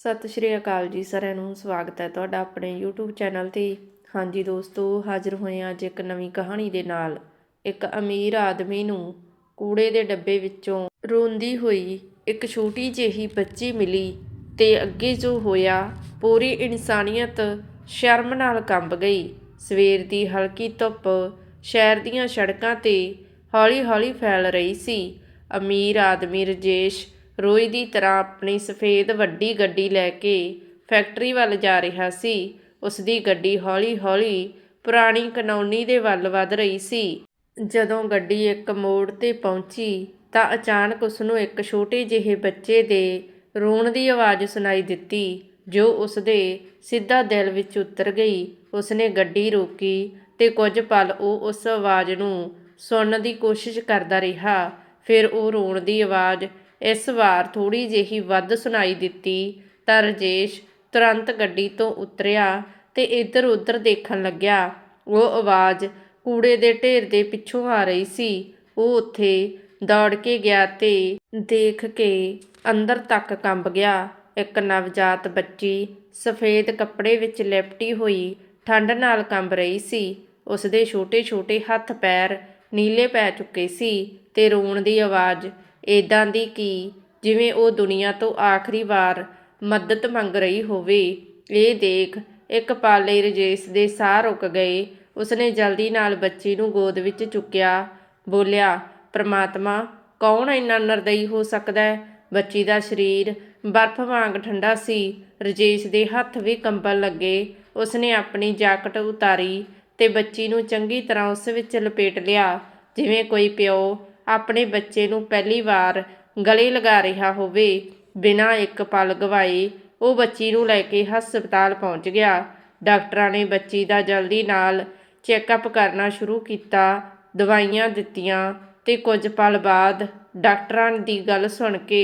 ਸਤਿ ਸ਼੍ਰੀ ਅਕਾਲ ਜੀ ਸਾਰਿਆਂ ਨੂੰ, ਸਵਾਗਤ ਹੈ ਤੁਹਾਡਾ ਆਪਣੇ YouTube ਚੈਨਲ ਤੇ। ਹਾਂਜੀ ਦੋਸਤੋ, ਹਾਜ਼ਰ ਹੋਏ ਹਾਂ ਅੱਜ ਇੱਕ ਨਵੀਂ ਕਹਾਣੀ ਦੇ ਨਾਲ। ਇੱਕ ਅਮੀਰ ਆਦਮੀ ਨੂੰ ਕੂੜੇ ਦੇ ਡੱਬੇ ਵਿੱਚੋਂ ਰੋਂਦੀ ਹੋਈ ਇੱਕ ਛੋਟੀ ਜਿਹੀ ਬੱਚੀ ਮਿਲੀ ਤੇ ਅੱਗੇ ਜੋ ਹੋਇਆ, ਪੂਰੀ ਇਨਸਾਨੀਅਤ ਸ਼ਰਮ ਨਾਲ ਕੰਬ ਗਈ। ਸਵੇਰ ਦੀ ਹਲਕੀ ਧੁੱਪ ਸ਼ਹਿਰ ਦੀਆਂ ਸੜਕਾਂ ਤੇ ਹੌਲੀ-ਹੌਲੀ ਫੈਲ ਰਹੀ ਸੀ। ਅਮੀਰ ਆਦਮੀ ਰਜੇਸ਼ ਰੋਈ ਦੀ ਤਰ੍ਹਾਂ ਆਪਣੀ ਸਫੇਦ ਵੱਡੀ ਗੱਡੀ ਲੈ ਕੇ ਫੈਕਟਰੀ ਵੱਲ ਜਾ ਰਿਹਾ ਸੀ। ਉਸ ਦੀ ਗੱਡੀ ਹੌਲੀ-ਹੌਲੀ ਪੁਰਾਣੀ ਕਨੌਨੀ ਦੇ ਵੱਲ ਵੱਧ ਰਹੀ ਸੀ। ਜਦੋਂ ਗੱਡੀ ਇੱਕ ਮੋੜ ਤੇ ਪਹੁੰਚੀ ਤਾਂ ਅਚਾਨਕ ਉਸ ਨੂੰ ਇੱਕ ਛੋਟੇ ਜਿਹੇ ਬੱਚੇ ਦੇ ਰੋਣ ਦੀ ਆਵਾਜ਼ ਸੁਣਾਈ ਦਿੱਤੀ, ਜੋ ਉਸ ਦੇ ਸਿੱਧਾ ਦਿਲ ਵਿੱਚ ਉਤਰ ਗਈ। ਉਸਨੇ ਗੱਡੀ ਰੋਕੀ ਤੇ ਕੁਝ ਪਲ ਉਹ ਉਸ ਆਵਾਜ਼ ਨੂੰ ਸੁਣਨ ਦੀ ਕੋਸ਼ਿਸ਼ ਕਰਦਾ ਰਿਹਾ। ਫਿਰ ਉਹ ਰੋਣ ਦੀ ਆਵਾਜ਼ ਇਸ ਵਾਰ ਥੋੜ੍ਹੀ ਜਿਹੀ ਵੱਧ ਸੁਣਾਈ ਦਿੱਤੀ ਤਾਂ ਰਜੇਸ਼ ਤੁਰੰਤ ਗੱਡੀ ਤੋਂ ਉਤਰਿਆ ਤੇ ਇੱਧਰ ਉੱਧਰ ਦੇਖਣ ਲੱਗਿਆ। ਉਹ ਆਵਾਜ਼ ਕੂੜੇ ਦੇ ਢੇਰ ਦੇ ਪਿੱਛੋਂ ਆ ਰਹੀ ਸੀ। ਉਹ ਉੱਥੇ ਦੌੜ ਕੇ ਗਿਆ ਤੇ ਦੇਖ ਕੇ ਅੰਦਰ ਤੱਕ ਕੰਬ ਗਿਆ। ਇੱਕ ਨਵਜਾਤ ਬੱਚੀ ਸਫੇਦ ਕੱਪੜੇ ਵਿੱਚ ਲਿਪਟੀ ਹੋਈ ਠੰਡ ਨਾਲ ਕੰਬ ਰਹੀ ਸੀ। ਉਸ ਦੇ ਛੋਟੇ-ਛੋਟੇ ਹੱਥ ਪੈਰ ਨੀਲੇ ਪੈ ਚੁੱਕੇ ਸੀ ਤੇ ਰੋਣ ਦੀ ਆਵਾਜ਼ ਇੱਦਾਂ ਦੀ ਕਿ? ਜਿਵੇਂ ਉਹ ਦੁਨੀਆ ਤੋਂ ਆਖਰੀ ਵਾਰ ਮਦਦ ਮੰਗ ਰਹੀ ਹੋਵੇ। ਇਹ ਦੇਖ ਇੱਕ ਪਾਲੇ ਰਜੇਸ਼ ਦੇ ਸਾਹ ਰੁਕ ਗਏ। ਉਸਨੇ ਜਲਦੀ ਨਾਲ ਬੱਚੀ ਨੂੰ ਗੋਦ ਵਿੱਚ ਚੁੱਕਿਆ। ਬੋਲਿਆ, ਪ੍ਰਮਾਤਮਾ, ਕੌਣ ਇੰਨਾ ਨਰਦਈ ਹੋ ਸਕਦਾ ਹੈ? ਬੱਚੀ ਦਾ ਸਰੀਰ ਬਰਫ਼ ਵਾਂਗ ਠੰਡਾ ਸੀ। ਰਜੇਸ਼ ਦੇ ਹੱਥ ਵੀ ਕੰਬਣ ਲੱਗੇ। ਉਸਨੇ ਆਪਣੀ ਜਾਕਟ ਉਤਾਰੀ ਤੇ ਬੱਚੀ ਨੂੰ ਚੰਗੀ ਤਰ੍ਹਾਂ ਉਸ ਵਿੱਚ ਲਪੇਟ ਲਿਆ। ਜਿਵੇਂ ਕੋਈ ਪਿਓ ਆਪਣੇ ਬੱਚੇ ਨੂੰ ਪਹਿਲੀ ਵਾਰ ਗਲੇ ਲਗਾ ਰਿਹਾ ਹੋਵੇ। ਬਿਨਾਂ ਇੱਕ ਪਲ ਗਵਾਏ ਉਹ ਬੱਚੀ ਨੂੰ ਲੈ ਕੇ ਹਸਪਤਾਲ ਪਹੁੰਚ ਗਿਆ। ਡਾਕਟਰਾਂ ਨੇ ਬੱਚੀ ਦਾ ਜਲਦੀ ਨਾਲ ਚੈੱਕਅਪ ਕਰਨਾ ਸ਼ੁਰੂ ਕੀਤਾ, ਦਵਾਈਆਂ ਦਿੱਤੀਆਂ ਤੇ ਕੁਝ ਪਲ ਬਾਅਦ ਡਾਕਟਰਾਂ ਦੀ ਗੱਲ ਸੁਣ ਕੇ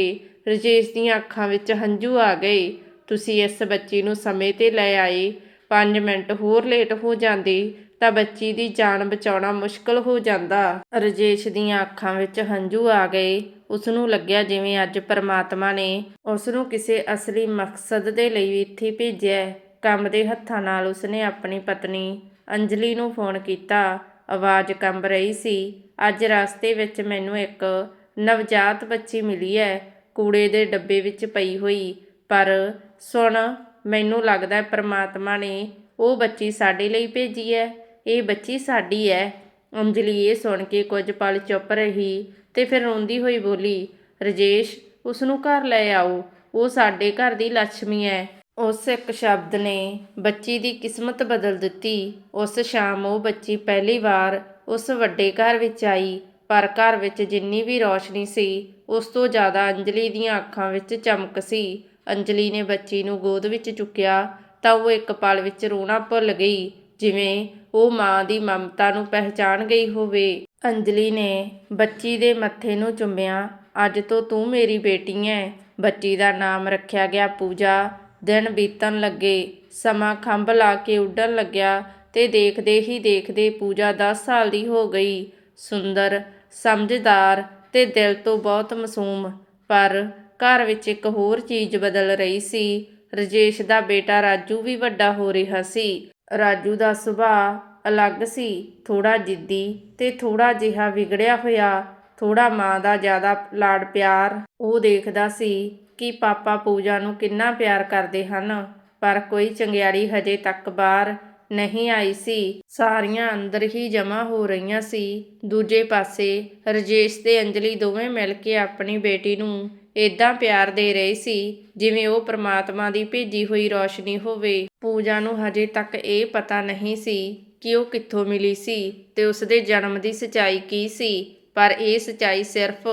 ਰਜੇਸ਼ ਦੀਆਂ ਅੱਖਾਂ ਵਿੱਚ ਹੰਝੂ ਆ ਗਏ। ਤੁਸੀਂ ਇਸ ਬੱਚੀ ਨੂੰ ਸਮੇਂ ਤੇ ਲੈ ਆਏ 5 ਮਿੰਟ ਹੋਰ ਲੇਟ ਹੋ ਜਾਂਦੇ ਤਾਂ ਬੱਚੀ ਦੀ ਜਾਨ ਬਚਾਉਣਾ ਮੁਸ਼ਕਲ ਹੋ ਜਾਂਦਾ। ਰਜੇਸ਼ ਦੀਆਂ ਅੱਖਾਂ ਵਿੱਚ ਹੰਝੂ ਆ ਗਏ। ਉਸ ਨੂੰ ਲੱਗਿਆ ਜਿਵੇਂ ਅੱਜ ਪਰਮਾਤਮਾ ਨੇ ਉਸ ਨੂੰ ਕਿਸੇ ਅਸਲੀ ਮਕਸਦ ਦੇ ਲਈ ਇੱਥੇ ਭੇਜਿਆ ਕੰਮ ਦੇ ਹੱਥਾਂ ਨਾਲ ਉਸਨੇ ਆਪਣੀ ਪਤਨੀ ਅੰਜਲੀ ਨੂੰ ਫੋਨ ਕੀਤਾ। ਆਵਾਜ਼ ਕੰਬ ਰਹੀ ਸੀ। ਅੱਜ ਰਸਤੇ ਵਿੱਚ ਮੈਨੂੰ ਇੱਕ ਨਵਜਾਤ ਬੱਚੀ ਮਿਲੀ ਹੈ। ਕੂੜੇ ਦੇ ਡੱਬੇ ਵਿੱਚ ਪਈ ਹੋਈ। ਪਰ ਸੁਣ, ਮੈਨੂੰ ਲੱਗਦਾ ਪਰਮਾਤਮਾ ਨੇ ਉਹ ਬੱਚੀ ਸਾਡੇ ਲਈ ਭੇਜੀ ਹੈ। ਇਹ ਬੱਚੀ ਸਾਡੀ ਹੈ ਅੰਜਲੀ ਇਹ ਸੁਣ ਕੇ ਕੁਝ ਪਲ ਚੁੱਪ ਰਹੀ ਤੇ ਫਿਰ ਰੋਂਦੀ ਹੋਈ ਬੋਲੀ, ਰਜੇਸ਼ ਉਸ ਨੂੰ ਘਰ ਲੈ ਆਓ। ਉਹ ਸਾਡੇ ਘਰ ਦੀ ਲక్ష్ਮੀ ਹੈ ਉਸ ਇੱਕ ਸ਼ਬਦ ਨੇ ਬੱਚੀ ਦੀ ਕਿਸਮਤ ਬਦਲ ਦਿੱਤੀ। ਉਸ ਸ਼ਾਮ ਉਹ ਬੱਚੀ ਪਹਿਲੀ ਵਾਰ ਉਸ ਵੱਡੇ ਘਰ ਵਿੱਚ ਆਈ, ਪਰ ਘਰ ਵਿੱਚ ਜਿੰਨੀ ਵੀ ਰੌਸ਼ਨੀ ਸੀ, ਉਸ ਤੋਂ ਜ਼ਿਆਦਾ ਅੰਜਲੀ ਦੀਆਂ ਅੱਖਾਂ ਵਿੱਚ ਚਮਕ ਸੀ। ਅੰਜਲੀ ਨੇ ਬੱਚੀ ਨੂੰ ਗੋਦ ਵਿੱਚ ਚੁੱਕਿਆ ਤਾਂ ਉਹ ਇੱਕ ਪਲ ਵਿੱਚ ਰੋਣਾ ਭੁੱਲ ਗਈ, ਜਿਵੇਂ ਉਹ ਮਾਂ ਦੀ ਮਮਤਾ ਨੂੰ ਪਹਿਚਾਣ ਗਈ ਹੋਵੇ। ਅੰਜਲੀ ਨੇ ਬੱਚੀ ਦੇ ਮੱਥੇ ਨੂੰ ਚੁੰਮਿਆ, ਅੱਜ ਤੋਂ ਤੂੰ ਮੇਰੀ ਬੇਟੀ ਹੈ ਬੱਚੀ ਦਾ ਨਾਮ ਰੱਖਿਆ ਗਿਆ ਪੂਜਾ। ਦਿਨ ਬੀਤਣ ਲੱਗੇ, ਸਮਾਂ ਖੰਭ ਲਾ ਕੇ ਉੱਡਣ ਲੱਗਿਆ ਤੇ ਦੇਖਦੇ ਹੀ ਦੇਖਦੇ ਪੂਜਾ 10 ਸਾਲ ਦੀ ਹੋ ਗਈ। ਸੁੰਦਰ, ਸਮਝਦਾਰ ਤੇ ਦਿਲ ਤੋਂ ਬਹੁਤ ਮਾਸੂਮ, ਪਰ ਘਰ ਵਿੱਚ ਇੱਕ ਹੋਰ ਚੀਜ਼ ਬਦਲ ਰਹੀ ਸੀ। ਰਜੇਸ਼ ਦਾ ਬੇਟਾ ਰਾਜੂ ਵੀ ਵੱਡਾ ਹੋ ਰਿਹਾ ਸੀ। ਰਾਜੂ ਦਾ ਸੁਭਾਅ ਅਲੱਗ ਸੀ। ਥੋੜ੍ਹਾ ਜਿੱਦੀ ਅਤੇ ਥੋੜ੍ਹਾ ਜਿਹਾ ਵਿਗੜਿਆ ਹੋਇਆ, ਥੋੜ੍ਹਾ ਮਾਂ ਦਾ ਜ਼ਿਆਦਾ ਲਾਡ ਪਿਆਰ। ਉਹ ਦੇਖਦਾ ਸੀ ਕਿ ਪਾਪਾ ਪੂਜਾ ਨੂੰ ਕਿੰਨਾ ਪਿਆਰ ਕਰਦੇ ਹਨ, ਪਰ ਕੋਈ ਚੰਗਿਆੜੀ ਹਜੇ ਤੱਕ ਬਾਹਰ ਨਹੀਂ ਆਈ ਸੀ। ਸਾਰੀਆਂ ਅੰਦਰ ਹੀ ਜਮ੍ਹਾਂ ਹੋ ਰਹੀਆਂ ਸੀ। ਦੂਜੇ ਪਾਸੇ ਰਜੇਸ਼ ਤੇ ਅੰਜਲੀ ਦੋਵੇਂ ਮਿਲ ਕੇ ਆਪਣੀ ਬੇਟੀ ਨੂੰ ਇਦਾਂ ਪਿਆਰ ਦੇ ਰਹੇ ਸੀ ਜਿਵੇਂ ਉਹ ਪ੍ਰਮਾਤਮਾ ਦੀ ਭੇਜੀ ਹੋਈ ਰੌਸ਼ਨੀ ਹੋਵੇ। ਪੂਜਾ ਨੂੰ ਹਜੇ ਤੱਕ ਇਹ ਪਤਾ ਨਹੀਂ ਸੀ ਕਿ ਉਹ ਕਿੱਥੋਂ ਮਿਲੀ ਸੀ ਤੇ ਉਸ ਦੇ ਜਨਮ ਦੀ ਸਚਾਈ ਕੀ ਸੀ। ਪਰ ਇਹ ਸਚਾਈ ਸਿਰਫ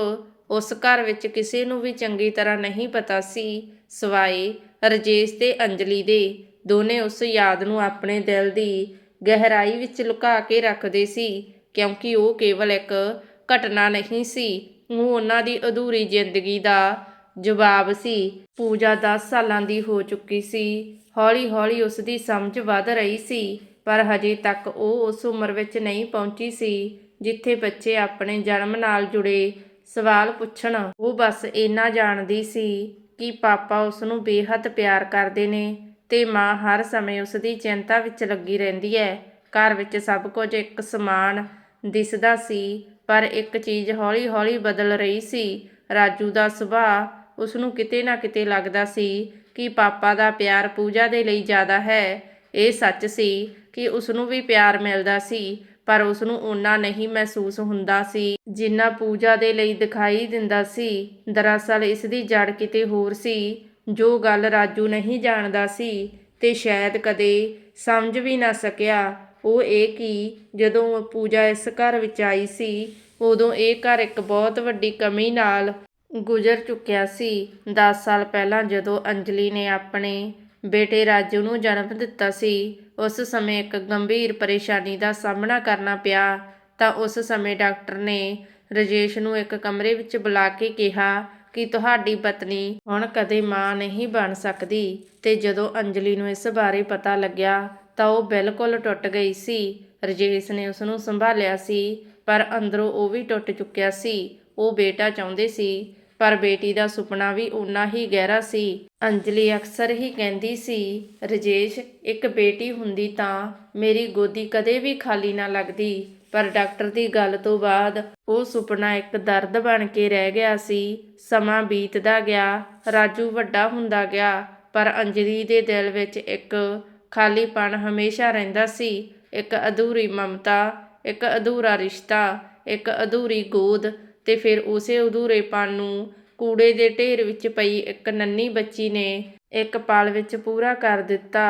ਉਸ ਘਰ ਵਿੱਚ ਕਿਸੇ ਨੂੰ ਵੀ ਚੰਗੀ ਤਰ੍ਹਾਂ ਨਹੀਂ ਪਤਾ ਸੀ, ਸਵਾਏ ਰਜੇਸ਼ ਤੇ ਅੰਜਲੀ ਦੇ। ਦੋਨੇ ਉਸ ਯਾਦ ਨੂੰ ਆਪਣੇ ਦਿਲ ਦੀ ਗਹਿਰਾਈ ਵਿੱਚ ਲੁਕਾ ਕੇ ਰੱਖਦੇ ਸੀ, ਕਿਉਂਕਿ ਉਹ ਕੇਵਲ ਇੱਕ ਘਟਨਾ ਨਹੀਂ ਸੀ। ਉਹ ਉਹਨਾਂ ਦੀ ਅਧੂਰੀ ਜ਼ਿੰਦਗੀ ਦਾ ਜਵਾਬ ਸੀ। ਪੂਜਾ 10 ਸਾਲਾਂ ਦੀ ਹੋ ਚੁੱਕੀ ਸੀ। ਹੌਲੀ-ਹੌਲੀ ਉਸ ਦੀ ਸਮਝ ਵੱਧ ਰਹੀ ਸੀ। ਪਰ ਹਜੇ ਤੱਕ ਉਹ ਉਸ ਉਮਰ ਵਿੱਚ ਨਹੀਂ ਪਹੁੰਚੀ ਸੀ, ਜਿੱਥੇ ਬੱਚੇ ਆਪਣੇ ਜਨਮ ਨਾਲ ਜੁੜੇ। ਸਵਾਲ ਪੁੱਛਣ, ਉਹ ਬਸ ਇੰਨਾ ਜਾਣਦੀ ਸੀ ਕਿ ਪਾਪਾ ਉਸ ਨੂੰ ਬੇਹੱਦ ਪਿਆਰ ਕਰਦੇ ਨੇ ਤੇ ਮਾਂ ਹਰ ਸਮੇਂ ਉਸ ਦੀ ਚਿੰਤਾ ਵਿੱਚ ਲੱਗੀ ਰਹਿੰਦੀ ਹੈ। ਘਰ ਵਿੱਚ ਸਭ ਕੁਝ ਇੱਕ ਸਮਾਨ ਦਿਸਦਾ ਸੀ, ਪਰ ਇੱਕ ਚੀਜ਼ ਹੌਲੀ-ਹੌਲੀ ਬਦਲ ਰਹੀ ਸੀ। ਰਾਜੂ ਦਾ ਸੁਭਾਅ ਉਸ ਨੂੰ ਕਿਤੇ ਨਾ ਕਿਤੇ ਲੱਗਦਾ ਸੀ ਕਿ ਪਾਪਾ ਦਾ ਪਿਆਰ ਪੂਜਾ ਦੇ ਲਈ ਜ਼ਿਆਦਾ ਹੈ। ਇਹ ਸੱਚ ਸੀ ਕਿ ਉਸ ਨੂੰ ਵੀ ਪਿਆਰ ਮਿਲਦਾ ਸੀ, ਪਰ ਉਸ ਨੂੰ ਓਨਾ ਨਹੀਂ ਮਹਿਸੂਸ ਹੁੰਦਾ ਸੀ, ਜਿੰਨਾ ਪੂਜਾ ਦੇ ਲਈ ਦਿਖਾਈ ਦਿੰਦਾ ਸੀ। ਦਰਅਸਲ ਇਸ ਦੀ ਜੜ ਕਿਤੇ ਹੋਰ ਸੀ, ਜੋ ਗੱਲ ਰਾਜੂ ਨਹੀਂ ਜਾਣਦਾ ਸੀ ਤੇ ਸ਼ਾਇਦ ਕਦੇ ਸਮਝ ਵੀ ਨਾ ਸਕਿਆ। ਉਹ ਇਹ ਕਿ ਜਦੋਂ ਪੂਜਾ ਇਸ ਘਰ ਵਿੱਚ ਆਈ ਸੀ, ਉਦੋਂ ਇਹ ਘਰ ਇੱਕ ਬਹੁਤ ਵੱਡੀ ਕਮੀ ਨਾਲ ਗੁਜ਼ਰ ਚੁੱਕਿਆ ਸੀ। 10 ਸਾਲ ਪਹਿਲਾਂ ਜਦੋਂ ਅੰਜਲੀ ਨੇ ਆਪਣੇ ਬੇਟੇ ਰਾਜੂ ਨੂੰ ਜਨਮ ਦਿੱਤਾ ਸੀ। ਉਸ ਸਮੇਂ ਇੱਕ ਗੰਭੀਰ ਪਰੇਸ਼ਾਨੀ ਦਾ ਸਾਹਮਣਾ ਕਰਨਾ ਪਿਆ ਤਾਂ ਉਸ ਸਮੇਂ ਡਾਕਟਰ ਨੇ ਰਜੇਸ਼ ਨੂੰ ਇੱਕ ਕਮਰੇ ਵਿੱਚ ਬੁਲਾ ਕੇ ਕਿਹਾ ਕਿ ਤੁਹਾਡੀ ਪਤਨੀ ਹੁਣ ਕਦੇ ਮਾਂ ਨਹੀਂ ਬਣ ਸਕਦੀ ਤੇ ਜਦੋਂ ਅੰਜਲੀ ਨੂੰ ਇਸ ਬਾਰੇ ਪਤਾ ਲੱਗਿਆ ਤਾਂ ਉਹ ਬਿਲਕੁਲ ਟੁੱਟ ਗਈ ਸੀ। ਰਜੇਸ਼ ਨੇ ਉਸ ਨੂੰ ਸੰਭਾਲਿਆ ਸੀ, ਪਰ ਅੰਦਰੋਂ ਉਹ ਵੀ ਟੁੱਟ ਚੁੱਕਿਆ ਸੀ। ਉਹ ਬੇਟਾ ਚਾਹੁੰਦੇ ਸੀ ਪਰ ਬੇਟੀ ਦਾ ਸੁਪਨਾ ਵੀ ਓਨਾ ਹੀ ਗਹਿਰਾ ਸੀ। ਅੰਜਲੀ ਅਕਸਰ ਹੀ ਕਹਿੰਦੀ ਸੀ, ਰਜੇਸ਼, ਇੱਕ ਬੇਟੀ ਹੁੰਦੀ ਤਾਂ ਮੇਰੀ ਗੋਦੀ ਕਦੇ ਵੀ ਖਾਲੀ ਨਾ ਲੱਗਦੀ। ਪਰ ਡਾਕਟਰ ਦੀ ਗੱਲ ਤੋਂ ਬਾਅਦ ਉਹ ਸੁਪਨਾ ਇੱਕ ਦਰਦ ਬਣ ਕੇ ਰਹਿ ਗਿਆ ਸੀ। ਸਮਾਂ ਬੀਤਦਾ ਗਿਆ, ਰਾਜੂ ਵੱਡਾ ਹੁੰਦਾ ਗਿਆ, ਪਰ ਅੰਜਲੀ ਦੇ ਦਿਲ ਵਿੱਚ ਇੱਕ ਖਾਲੀਪਣ ਹਮੇਸ਼ਾ ਰਹਿੰਦਾ ਸੀ। ਇੱਕ ਅਧੂਰੀ ਮਮਤਾ, ਇੱਕ ਅਧੂਰਾ ਰਿਸ਼ਤਾ, ਇੱਕ ਅਧੂਰੀ ਗੋਦ ਤੇ ਫਿਰ ਉਸੇ ਅਧੂਰੇਪਣ ਨੂੰ ਕੂੜੇ ਦੇ ਢੇਰ ਵਿੱਚ ਪਈ ਇੱਕ ਨੰਨੀ ਬੱਚੀ ਨੇ ਇੱਕ ਪਲ ਵਿੱਚ ਪੂਰਾ ਕਰ ਦਿੱਤਾ।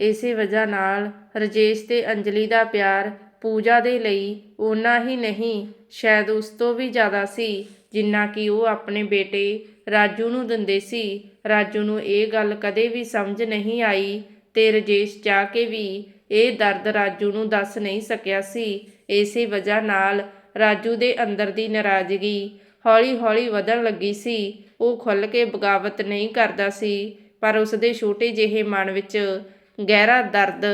ਇਸੇ ਵਜ੍ਹਾ ਨਾਲ ਰਜੇਸ਼ ਤੇ ਅੰਜਲੀ ਦਾ ਪਿਆਰ ਪੂਜਾ ਦੇ ਲਈ ਓਨਾ ਹੀ ਨਹੀਂ, ਸ਼ਾਇਦ ਉਸ ਤੋਂ ਵੀ ਜ਼ਿਆਦਾ ਸੀ, ਜਿੰਨਾ ਕਿ ਉਹ ਆਪਣੇ ਬੇਟੇ ਰਾਜੂ ਨੂੰ ਦਿੰਦੇ ਸੀ। ਰਾਜੂ ਨੂੰ ਇਹ ਗੱਲ ਕਦੇ ਵੀ ਸਮਝ ਨਹੀਂ ਆਈ ਤੇ ਰਜੇਸ਼ ਚਾਹ ਕੇ ਵੀ ਇਹ ਦਰਦ ਰਾਜੂ ਨੂੰ ਦੱਸ ਨਹੀਂ ਸਕਿਆ ਸੀ। ਇਸੇ ਵਜ੍ਹਾ ਨਾਲ ਰਾਜੂ ਦੇ ਅੰਦਰ ਦੀ ਨਾਰਾਜ਼ਗੀ ਹੌਲੀ-ਹੌਲੀ ਵਧਣ ਲੱਗੀ ਸੀ। ਉਹ ਖੁੱਲ੍ਹ ਕੇ ਬਗਾਵਤ ਨਹੀਂ ਕਰਦਾ ਸੀ, ਪਰ ਉਸ ਦੇ ਛੋਟੇ ਜਿਹੇ ਮਨ ਵਿੱਚ ਗਹਿਰਾ ਦਰਦ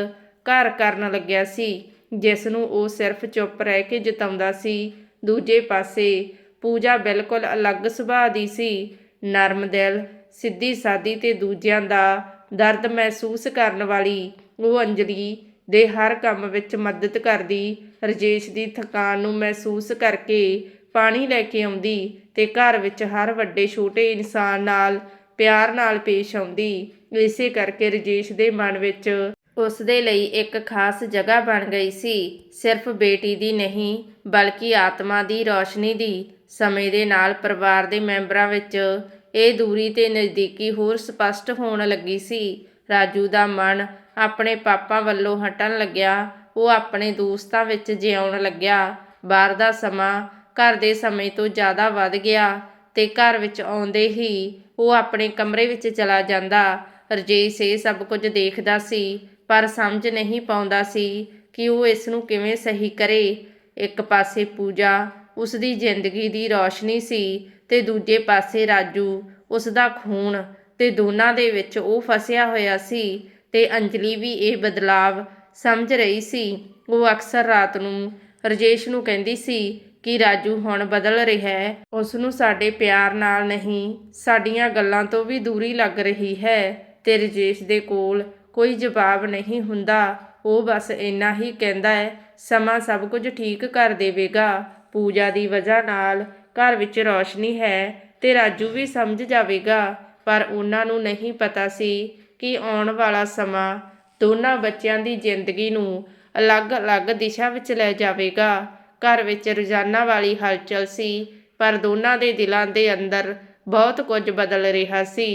ਘਰ ਕਰਨ ਲੱਗਿਆ ਸੀ, ਜਿਸ ਨੂੰ ਉਹ ਸਿਰਫ ਚੁੱਪ ਰਹਿ ਕੇ ਜਤਾਉਂਦਾ ਸੀ। ਦੂਜੇ ਪਾਸੇ ਪੂਜਾ ਬਿਲਕੁਲ ਅਲੱਗ ਸੁਭਾਅ ਦੀ ਸੀ, ਨਰਮ ਦਿਲ, ਸਿੱਧੀ ਸਾਦੀ ਤੇ ਦੂਜਿਆਂ ਦਾ ਦਰਦ ਮਹਿਸੂਸ ਕਰਨ ਵਾਲੀ ਉਹ ਅੰਜਲੀ ਦੇ ਹਰ ਕੰਮ ਵਿੱਚ ਮਦਦ ਕਰਦੀ ਰਜੇਸ਼ ਦੀ ਥਕਾਨ ਨੂੰ ਮਹਿਸੂਸ ਕਰਕੇ ਪਾਣੀ ਲੈ ਕੇ ਆਉਂਦੀ ਤੇ ਘਰ ਵਿੱਚ ਹਰ ਵੱਡੇ ਛੋਟੇ ਇਨਸਾਨ ਨਾਲ, ਪਿਆਰ ਨਾਲ ਪੇਸ਼ ਆਉਂਦੀ। ਇਸੇ ਕਰਕੇ ਰਜੇਸ਼ ਦੇ ਮਨ ਵਿੱਚ ਉਸ ਦੇ ਲਈ ਇੱਕ ਖਾਸ ਜਗ੍ਹਾ ਬਣ ਗਈ ਸੀ। ਸਿਰਫ ਬੇਟੀ ਦੀ ਨਹੀਂ, ਬਲਕਿ ਆਤਮਾ ਦੀ ਰੌਸ਼ਨੀ ਦੀ ਸਮੇਂ ਦੇ ਨਾਲ ਪਰਿਵਾਰ ਦੇ ਮੈਂਬਰਾਂ ਵਿੱਚ ਇਹ ਦੂਰੀ ਤੇ ਨਜ਼ਦੀਕੀ ਹੋਰ ਸਪਸ਼ਟ ਹੋਣ ਲੱਗੀ ਸੀ। ਰਾਜੂ ਦਾ ਮਨ ਆਪਣੇ ਪਾਪਾ ਵੱਲੋਂ ਹਟਣ ਲੱਗਿਆ। ਉਹ ਆਪਣੇ ਦੋਸਤਾਂ ਵਿੱਚ ਜਿਉਣ ਲੱਗਿਆ। ਬਾਹਰ ਦਾ ਸਮਾਂ ਘਰ ਦੇ ਸਮੇਂ ਤੋਂ ਜ਼ਿਆਦਾ ਵੱਧ ਗਿਆ ਤੇ ਘਰ ਵਿੱਚ ਆਉਂਦੇ ਹੀ ਉਹ ਆਪਣੇ ਕਮਰੇ ਵਿੱਚ ਚਲਾ ਜਾਂਦਾ। ਰਜੇਸ਼ ਇਹ ਸਭ ਕੁਝ ਦੇਖਦਾ ਸੀ, ਪਰ ਸਮਝ ਨਹੀਂ ਪਾਉਂਦਾ ਸੀ ਕਿ ਉਹ ਇਸ ਨੂੰ ਕਿਵੇਂ ਸਹੀ ਕਰੇ। ਇੱਕ ਪਾਸੇ ਪੂਜਾ ਉਸ ਦੀ ਜ਼ਿੰਦਗੀ ਦੀ ਰੌਸ਼ਨੀ ਸੀ ਤੇ ਦੂਜੇ ਪਾਸੇ ਰਾਜੂ ਉਸ ਦਾ ਖੂਨ ਤੇ ਦੋਨਾਂ ਦੇ ਵਿੱਚ ਉਹ ਫਸਿਆ ਹੋਇਆ ਸੀ ਤੇ ਅੰਜਲੀ ਵੀ ਇਹ ਬਦਲਾਵ ਸਮਝ ਰਹੀ ਸੀ। ਉਹ ਅਕਸਰ ਰਾਤ ਨੂੰ ਰਜੇਸ਼ ਨੂੰ ਕਹਿੰਦੀ ਸੀ ਕਿ ਰਾਜੂ ਹੁਣ ਬਦਲ ਰਿਹਾ ਹੈ। ਉਸ ਨੂੰ ਸਾਡੇ ਪਿਆਰ ਨਾਲ ਨਹੀਂ, ਸਾਡੀਆਂ ਗੱਲਾਂ ਤੋਂ ਵੀ ਦੂਰੀ ਲੱਗ ਰਹੀ ਹੈ ਤੇ ਰਜੇਸ਼ ਦੇ ਕੋਲ ਕੋਈ ਜਵਾਬ ਨਹੀਂ ਹੁੰਦਾ। ਉਹ ਬਸ ਇੰਨਾ ਹੀ ਕਹਿੰਦਾ ਹੈ, ਸਮਾਂ ਸਭ ਕੁਝ ਠੀਕ ਕਰ ਦੇਵੇਗਾ। ਪੂਜਾ ਦੀ ਵਜ੍ਹਾ ਨਾਲ ਘਰ ਵਿੱਚ ਰੌਸ਼ਨੀ ਹੈ ਤੇ ਰਾਜੂ ਵੀ ਸਮਝ ਜਾਵੇਗਾ। ਪਰ ਉਹਨਾਂ ਨੂੰ ਨਹੀਂ ਪਤਾ ਸੀ ਕਿ ਆਉਣ ਵਾਲਾ ਸਮਾਂ ਦੋਨਾਂ ਬੱਚਿਆਂ ਦੀ ਜ਼ਿੰਦਗੀ ਨੂੰ ਅਲੱਗ-ਅਲੱਗ ਦਿਸ਼ਾ ਵਿੱਚ ਲੈ ਜਾਵੇਗਾ। ਘਰ ਵਿੱਚ ਰੋਜ਼ਾਨਾ ਵਾਲੀ ਹਲਚਲ ਸੀ, ਪਰ ਦੋਨਾਂ ਦੇ ਦਿਲਾਂ ਦੇ ਅੰਦਰ ਬਹੁਤ ਕੁਝ ਬਦਲ ਰਿਹਾ ਸੀ।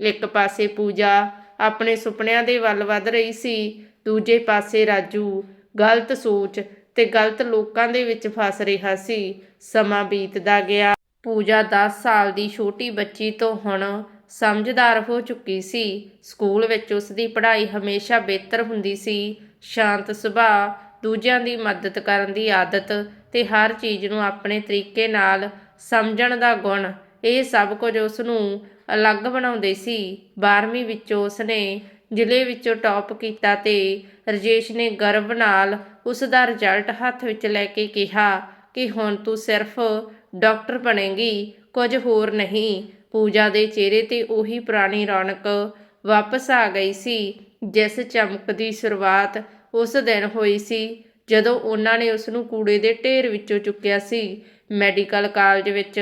ਇੱਕ ਪਾਸੇ ਪੂਜਾ ਆਪਣੇ ਸੁਪਨਿਆਂ ਦੇ ਵੱਲ ਵੱਧ ਰਹੀ ਸੀ, ਦੂਜੇ ਪਾਸੇ ਰਾਜੂ ਗਲਤ ਸੋਚ ਤੇ ਗਲਤ ਲੋਕਾਂ ਦੇ ਵਿੱਚ ਫਸ ਰਿਹਾ ਸੀ। ਸਮਾਂ ਬੀਤਦਾ ਗਿਆ। ਪੂਜਾ 10 ਸਾਲ ਦੀ ਛੋਟੀ ਬੱਚੀ ਤੋਂ ਹੁਣ ਸਮਝਦਾਰ ਹੋ ਚੁੱਕੀ ਸੀ। ਸਕੂਲ ਵਿੱਚ ਉਸ ਦੀ ਪੜ੍ਹਾਈ ਹਮੇਸ਼ਾ ਬਿਹਤਰ ਹੁੰਦੀ ਸੀ। ਸ਼ਾਂਤ ਸੁਭਾਅ, ਦੂਜਿਆਂ ਦੀ ਮਦਦ ਕਰਨ ਦੀ ਆਦਤ ਤੇ ਹਰ ਚੀਜ਼ ਨੂੰ ਆਪਣੇ ਤਰੀਕੇ ਨਾਲ ਸਮਝਣ ਦਾ ਗੁਣ, ਇਹ ਸਭ ਕੁਝ ਉਸ ਨੂੰ ਅਲੱਗ ਬਣਾਉਂਦੇ ਸੀ। 12ਵੀਂ ਵਿੱਚੋਂ ਉਸ ਨੇ ਜ਼ਿਲ੍ਹੇ ਵਿੱਚੋਂ ਟੌਪ ਕੀਤਾ ਤੇ ਰਜੇਸ਼ ਨੇ ਗਰਵ ਨਾਲ ਉਸ ਦਾ ਰਿਜ਼ਲਟ ਹੱਥ ਵਿੱਚ ਲੈ ਕੇ ਕਿਹਾ ਕਿ ਹੁਣ ਤੂੰ ਸਿਰਫ ਡਾਕਟਰ ਬਣੇਗੀ, ਕੁਝ ਹੋਰ ਨਹੀਂ। ਪੂਜਾ ਦੇ ਚਿਹਰੇ ਤੇ ਉਹੀ ਪੁਰਾਣੀ ਰੌਣਕ ਵਾਪਸ ਆ ਗਈ ਸੀ, ਜਿਸ ਚਮਕ ਦੀ ਸ਼ੁਰੂਆਤ ਉਸ ਦਿਨ ਹੋਈ ਸੀ, ਜਦੋਂ ਉਹਨਾਂ ਨੇ ਉਸ ਨੂੰ ਕੂੜੇ ਦੇ ਢੇਰ ਵਿੱਚੋਂ ਚੁੱਕਿਆ ਸੀ। ਮੈਡੀਕਲ ਕਾਲਜ ਵਿੱਚ